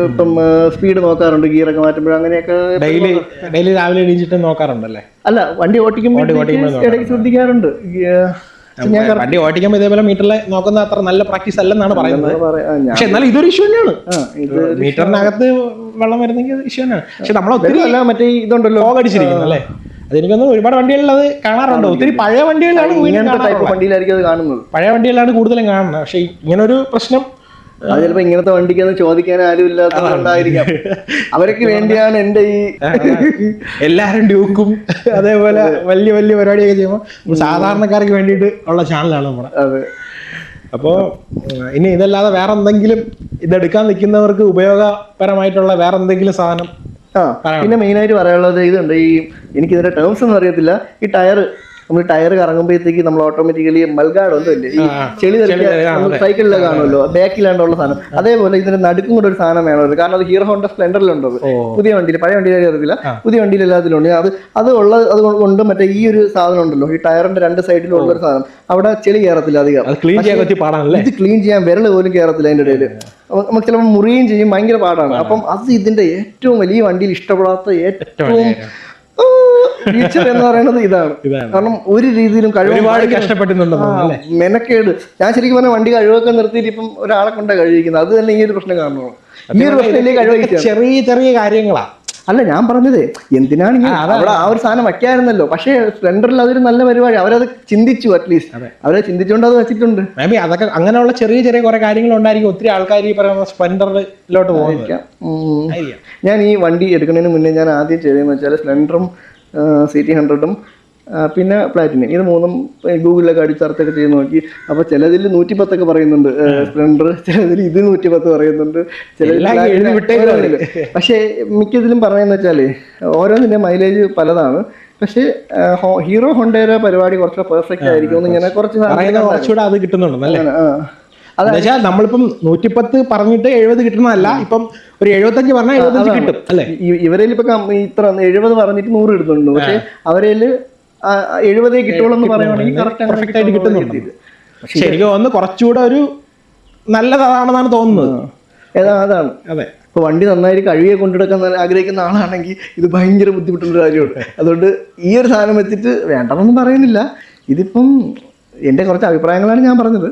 ഇപ്പം സ്പീഡ് നോക്കാറുണ്ട് ഗിയറൊക്കെ മാറ്റുമ്പോൾ അങ്ങനെയൊക്കെ ഡെയിലി ഡെയിലി രാവിലെ എണീച്ചിട്ട് നോക്കാറുണ്ടല്ലേ? അല്ല വണ്ടി ഓടിക്കുമ്പോൾ ഇടയ്ക്ക് ശ്രദ്ധിക്കാറുണ്ട്. വണ്ടി ഓടിക്കുമ്പോൾ ഇതേപോലെ മീറ്ററിൽ നോക്കുന്ന അത്ര നല്ല പ്രാക്ടീസ് അല്ലെന്നാണ് പറയുന്നത്. പക്ഷെ എന്നാലും ഇതൊരു ഇഷ്യൂ തന്നെയാണ്. മീറ്ററിനകത്ത് വെള്ളം വരുന്നെങ്കിൽ ഇഷ്യൂ തന്നെയാണ്. പക്ഷെ നമ്മൾ ഒത്തിരി മറ്റേ ഇതുണ്ടല്ലോ. അടിച്ചിരിക്കുന്നു അല്ലേ? അതെനിക്കൊന്നും ഒരുപാട് വണ്ടികളിൽ അത് കാണാറുണ്ട് ഒത്തിരി പഴയ വണ്ടികളിലാണ് പഴയ വണ്ടികളിലാണ് കൂടുതലും കാണുന്നത്. പക്ഷെ ഇങ്ങനൊരു ഒരു പ്രശ്നം അത് ചിലപ്പോ ഇങ്ങനത്തെ വണ്ടിക്കൊന്നും ചോദിക്കാൻ ആരും ഇല്ലാത്തതുകൊണ്ടായിരിക്കാം അവർക്ക് വേണ്ടിയാണ് എന്റെ ഈ എല്ലാരും ഡ്യൂക്കും അതേപോലെ വലിയ വലിയ പരിപാടിയൊക്കെ ചെയ്യുമ്പോൾ സാധാരണക്കാർക്ക് വേണ്ടിയിട്ട് ഉള്ള ചാനലാണ് നമ്മുടെ. അതെ. അപ്പോ ഇനി ഇതല്ലാതെ വേറെ എന്തെങ്കിലും ഇതെടുക്കാൻ നിൽക്കുന്നവർക്ക് ഉപയോഗപരമായിട്ടുള്ള വേറെ എന്തെങ്കിലും സാധനം ആ പിന്നെ മെയിനായിട്ട് പറയാനുള്ളത് ഇതുണ്ട് ഈ എനിക്ക് ഇതിന്റെ ടേംസ് ഒന്നും അറിയത്തില്ല. ഈ ടയർ നമ്മൾ ടയർ കറങ്ങുമ്പോഴത്തേക്ക് നമ്മൾ ഓട്ടോമാറ്റിക്കലി മൽഗാഡ് ഒന്നുമില്ലേ? ഈ ചെളി സൈക്കിളിൽ കാണുമല്ലോ ബാക്കിലാണ്ടുള്ള സാധനം. അതേപോലെ ഇതിന്റെ നടുക്കും കൂടെ ഒരു സാധനം വേണമല്ലോ കാരണം അത് ഹീറോ ഹോണ്ട സ്പ്ലെൻഡറിലുണ്ട്. പുതിയ വണ്ടിയിൽ പഴയ വണ്ടിയിൽ അറിയത്തില്ല. പുതിയ വണ്ടിയിൽ എല്ലാത്തിലും ഉണ്ട്. അത് അത് ഉള്ള അത് കൊണ്ട് മറ്റേ ഈ ഒരു സാധനം ഉണ്ടല്ലോ ഈ ടയറിന്റെ രണ്ട് സൈഡിലും ഉള്ള ഒരു സാധനം. അവിടെ ചെളി കയറത്തില്ല അധികം. ക്ലീൻ ചെയ്യാൻ ഇത് ക്ലീൻ ചെയ്യാൻ വിരൽ പോലും കയറത്തില്ല അതിന്റെ ഇടയിൽ നമുക്ക് ചിലപ്പോൾ മുറിയും ചെയ്യും ഭയങ്കര പാടാണ്. അപ്പം അത് ഇതിന്റെ ഏറ്റവും വലിയ വണ്ടിയിൽ ഇഷ്ടപ്പെടാത്ത ഏറ്റവും ഫീച്ചർ എന്ന് പറയുന്നത് ഇതാണ്. കാരണം ഒരു രീതിയിലും കഴിവ് ആ, മെനക്കേട്. ഞാൻ ശരിക്കും പറഞ്ഞ വണ്ടി കഴിവൊക്കെ നിർത്തിയിട്ട് ഇപ്പം ഒരാളെ കൊണ്ടാ കഴിവിക്കുന്നത് അത് തന്നെ ഈ ഒരു പ്രശ്നം കാരണമാണ്. ഈ ഒരു പ്രശ്നം കഴിവ് ചെറിയ ചെറിയ കാര്യങ്ങളാ. അല്ല ഞാൻ പറഞ്ഞത് എന്തിനാണ് ഇങ്ങനെ അവിടെ ആ ഒരു സാധനം വയ്ക്കായിരുന്നല്ലോ പക്ഷേ സ്പ്ലെൻഡറിൽ അതൊരു നല്ല പരിപാടി. അവരത് ചിന്തിച്ചു അറ്റ്ലീസ്റ്റ് അവരത് ചിന്തിച്ചുകൊണ്ട് അത് വെച്ചിട്ടുണ്ട്. മേബി അതൊക്കെ അങ്ങനെയുള്ള ചെറിയ ചെറിയ കുറെ കാര്യങ്ങൾ ഉണ്ടായിരിക്കും ഒത്തിരി ആൾക്കാർ ഈ പറയുന്ന സ്പ്ലെൻഡറിലോട്ട് പോകാം ഞാൻ ഈ വണ്ടി എടുക്കുന്നതിന് മുന്നേ ഞാൻ ആദ്യം ചെയ്തതെന്ന് വെച്ചാൽ സ്പ്ലെൻഡറും സി ടി ഹൺഡ്രഡും പിന്നെ പ്ലാറ്റിനം ഇത് മൂന്നും ഗൂഗിളിലൊക്കെ അടിച്ചർത്തൊക്കെ ചെയ്ത് നോക്കി. അപ്പോൾ ചിലതിൽ നൂറ്റി പത്തൊക്കെ പറയുന്നുണ്ട് സ്പ്ലെൻഡർ ചിലതിൽ ഇത് നൂറ്റി പത്ത് പറയുന്നുണ്ട്. ചിലതിൽ. പക്ഷേ മിക്കതിലും പറയുന്നത് വെച്ചാൽ ഓരോന്നിന്റെ മൈലേജ് പലതാണ്. പക്ഷേ ഹീറോ ഹോണ്ടയുടെ പരിപാടി കുറച്ചുകൂടെ പെർഫെക്റ്റ് ആയിരിക്കും എന്ന് ഇങ്ങനെ കുറച്ച് കിട്ടുന്നുണ്ട് കുറച്ചുകൂടെ അത് ആ. എന്നുവെച്ചാൽ നമ്മളിപ്പം നൂറ്റിപ്പത്ത് പറഞ്ഞിട്ട് എഴുപത് കിട്ടുന്നതല്ല ഇപ്പം ഒരു എഴുപത്തഞ്ച് പറഞ്ഞാൽ എഴുപത്തഞ്ച് കിട്ടും അല്ലെ? ഇവരിൽ ഇപ്പം ഇത്ര എഴുപത് പറഞ്ഞിട്ട് നൂറ് കിട്ടുന്നുണ്ട് പക്ഷെ അവരിൽ എഴുപതേ കിട്ടുള്ളൂ എന്ന് പറയുവാണെങ്കിൽ കറക്റ്റ് പെർഫെക്റ്റ് ആയിട്ട് കിട്ടുന്നുണ്ട്. പക്ഷെ എനിക്ക് തോന്നുന്നു കുറച്ചുകൂടെ ഒരു നല്ലതാണെന്നാണ് തോന്നുന്നത്. ഏതാ അതാണ്. അതെ. ഇപ്പൊ വണ്ടി നന്നായിട്ട് കഴുകിയെ കൊണ്ടെടുക്കാൻ ആഗ്രഹിക്കുന്ന ആളാണെങ്കിൽ ഇത് ഭയങ്കര ബുദ്ധിമുട്ടുള്ള കാര്യമാണ്. അതുകൊണ്ട് ഈ ഒരു സാധനം വെച്ചിട്ട് വേണ്ടെന്നൊന്നും പറയുന്നില്ല. ഇതിപ്പം എന്റെ കുറച്ച് അഭിപ്രായങ്ങളാണ് ഞാൻ പറഞ്ഞത്.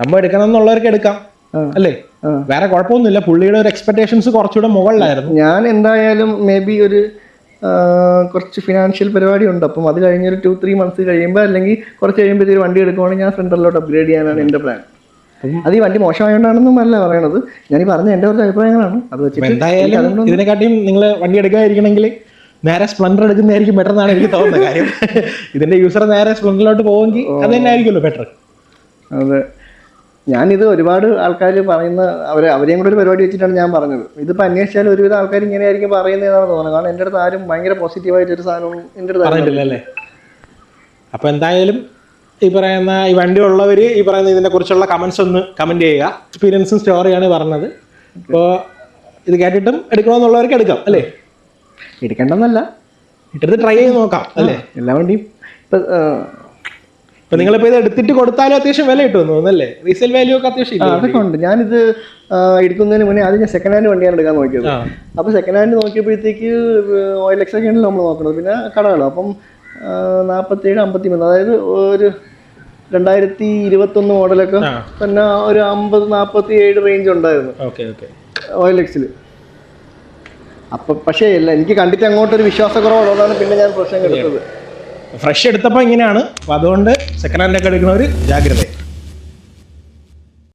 നമ്മൾ എടുക്കണം എന്നുള്ളവർക്ക് എടുക്കാം അല്ലേ? വേറെ കുഴപ്പമൊന്നുമില്ല. പുള്ളിയുടെ ഒരു എക്സ്പെക്ടേഷൻസ് കുറച്ചുകൂടെ മുകളിലായിരുന്നു. ഞാൻ എന്തായാലും മേ ബി ഒരു കുറച്ച് ഫിനാൻഷ്യൽ പരിപാടി ഉണ്ട് അപ്പം അത് കഴിഞ്ഞൊരു ടു ത്രീ മന്ത്സ് കഴിയുമ്പോൾ അല്ലെങ്കിൽ കുറച്ച് കഴിയുമ്പോൾ ഒരു വണ്ടി എടുക്കുവാണെങ്കിൽ ഞാൻ ഫ്രണ്ടറിലോട്ട് അപ്ഗ്രേഡ് ചെയ്യാനാണ് എന്റെ പ്ലാൻ അത് ഈ വണ്ടി മോശമായോണ്ടാണെന്നും അല്ല പറയണത്. ഞാൻ ഈ പറഞ്ഞ എന്റെ കുറച്ച് അഭിപ്രായങ്ങളാണ്. അത് വെച്ചിട്ട് എന്തായാലും ഇതിനെക്കാട്ടിയും നിങ്ങൾ വണ്ടി എടുക്കാതിരിക്കണമെങ്കിൽ നേരെ സ്പ്ലൻഡർ എടുക്കുന്നതായിരിക്കും ബെറ്റർ എന്നാണ് എനിക്ക് തോന്നുന്നത്. കാര്യം ഇതിന്റെ യൂസർ നേരെ സ്പ്ലൻഡറിലോട്ട് പോകുമെങ്കിൽ അത് തന്നെ ആയിരിക്കുമല്ലോ ബെറ്റർ അതെ. ഞാനിത് ഒരുപാട് ആൾക്കാർ പറയുന്ന അവർ അവരെയും കൂടെ ഒരു പരിപാടി വെച്ചിട്ടാണ് ഞാൻ പറഞ്ഞത്. ഇതിപ്പോൾ അന്വേഷിച്ചാൽ ഒരുവിധം ആൾക്കാർ ഇങ്ങനെ ഇങ്ങനെയായിരിക്കും പറയുന്നതെന്നാണ് തോന്നുന്നത്. കാരണം എന്റെ അടുത്ത് ആരും ഭയങ്കര പോസിറ്റീവായിട്ട് ഒരു സാധനം എന്റെ അടുത്ത് ആരും അപ്പോൾ എന്തായാലും ഈ പറയുന്ന ഈ വണ്ടി ഉള്ളവർ ഈ പറയുന്ന ഇതിനെ കുറിച്ചുള്ള കമന്റ്സ് ഒന്ന് കമന്റ് ചെയ്യുക. എക്സ്പീരിയൻസും സ്റ്റോറിയാണ് പറഞ്ഞത്. ഇപ്പോ ഇത് കേട്ടിട്ടും എടുക്കണമെന്നുള്ളവർക്ക് എടുക്കാം അല്ലേ? എടുക്കണ്ടെന്നല്ല. എടുത്ത് ട്രൈ ചെയ്ത് നോക്കാം അല്ലേ? എല്ലാ വണ്ടിയും ഇപ്പം ഇപ്പൊ നിങ്ങളിപ്പോ ഇത് എടുത്തിട്ട് കൊടുത്താലും അത്യാവശ്യം വില കിട്ടുമെന്ന് തോന്നുന്നല്ലേ റീസെയിൽ വാല്യൂ ഒക്കെ അത്യാവശ്യം ഇല്ലേ? അതൊക്കെ ഉണ്ട്. ഞാനിത് എടുക്കുന്നതിന് മുന്നേ ആദ്യം ഞാൻ സെക്കൻഡ് ഹാൻഡ് വണ്ടിയാണ് എടുക്കാൻ നോക്കിയത്. അപ്പൊ അപ്പോൾ സെക്കൻഡ് ഹാൻഡ് നോക്കിയപ്പോഴത്തേക്ക് ഓയിൽ എക്സൊക്കെയാണ് നമ്മൾ നോക്കുന്നത് പിന്നെ കടകൾ അപ്പം നാൽപ്പത്തേഴ് അമ്പത്തി മൂന്ന് അതായത് ഒരു രണ്ടായിരത്തി ഇരുപത്തൊന്ന് മോഡലൊക്കെ ആ. തന്നെ ഒരു അമ്പത് നാൽപ്പത്തി ഏഴ് റേഞ്ച് ഉണ്ടായിരുന്നു. Okay okay. ഓയിൽ എക്സിൽ അപ്പം പക്ഷേ അല്ല എനിക്ക് കണ്ടിട്ട് അങ്ങോട്ടൊരു വിശ്വാസക്കുറവുള്ളതാണ് പിന്നെ ഞാൻ പ്രശ്നം എടുത്തത് ഫ്രഷ് എടുത്തപ്പോൾ ഇങ്ങനെയാണ്. അപ്പോൾ അതുകൊണ്ട് സെക്കൻഡ് ഹാൻഡ് ഒക്കെ എടുക്കുന്നവർ ജാഗ്രത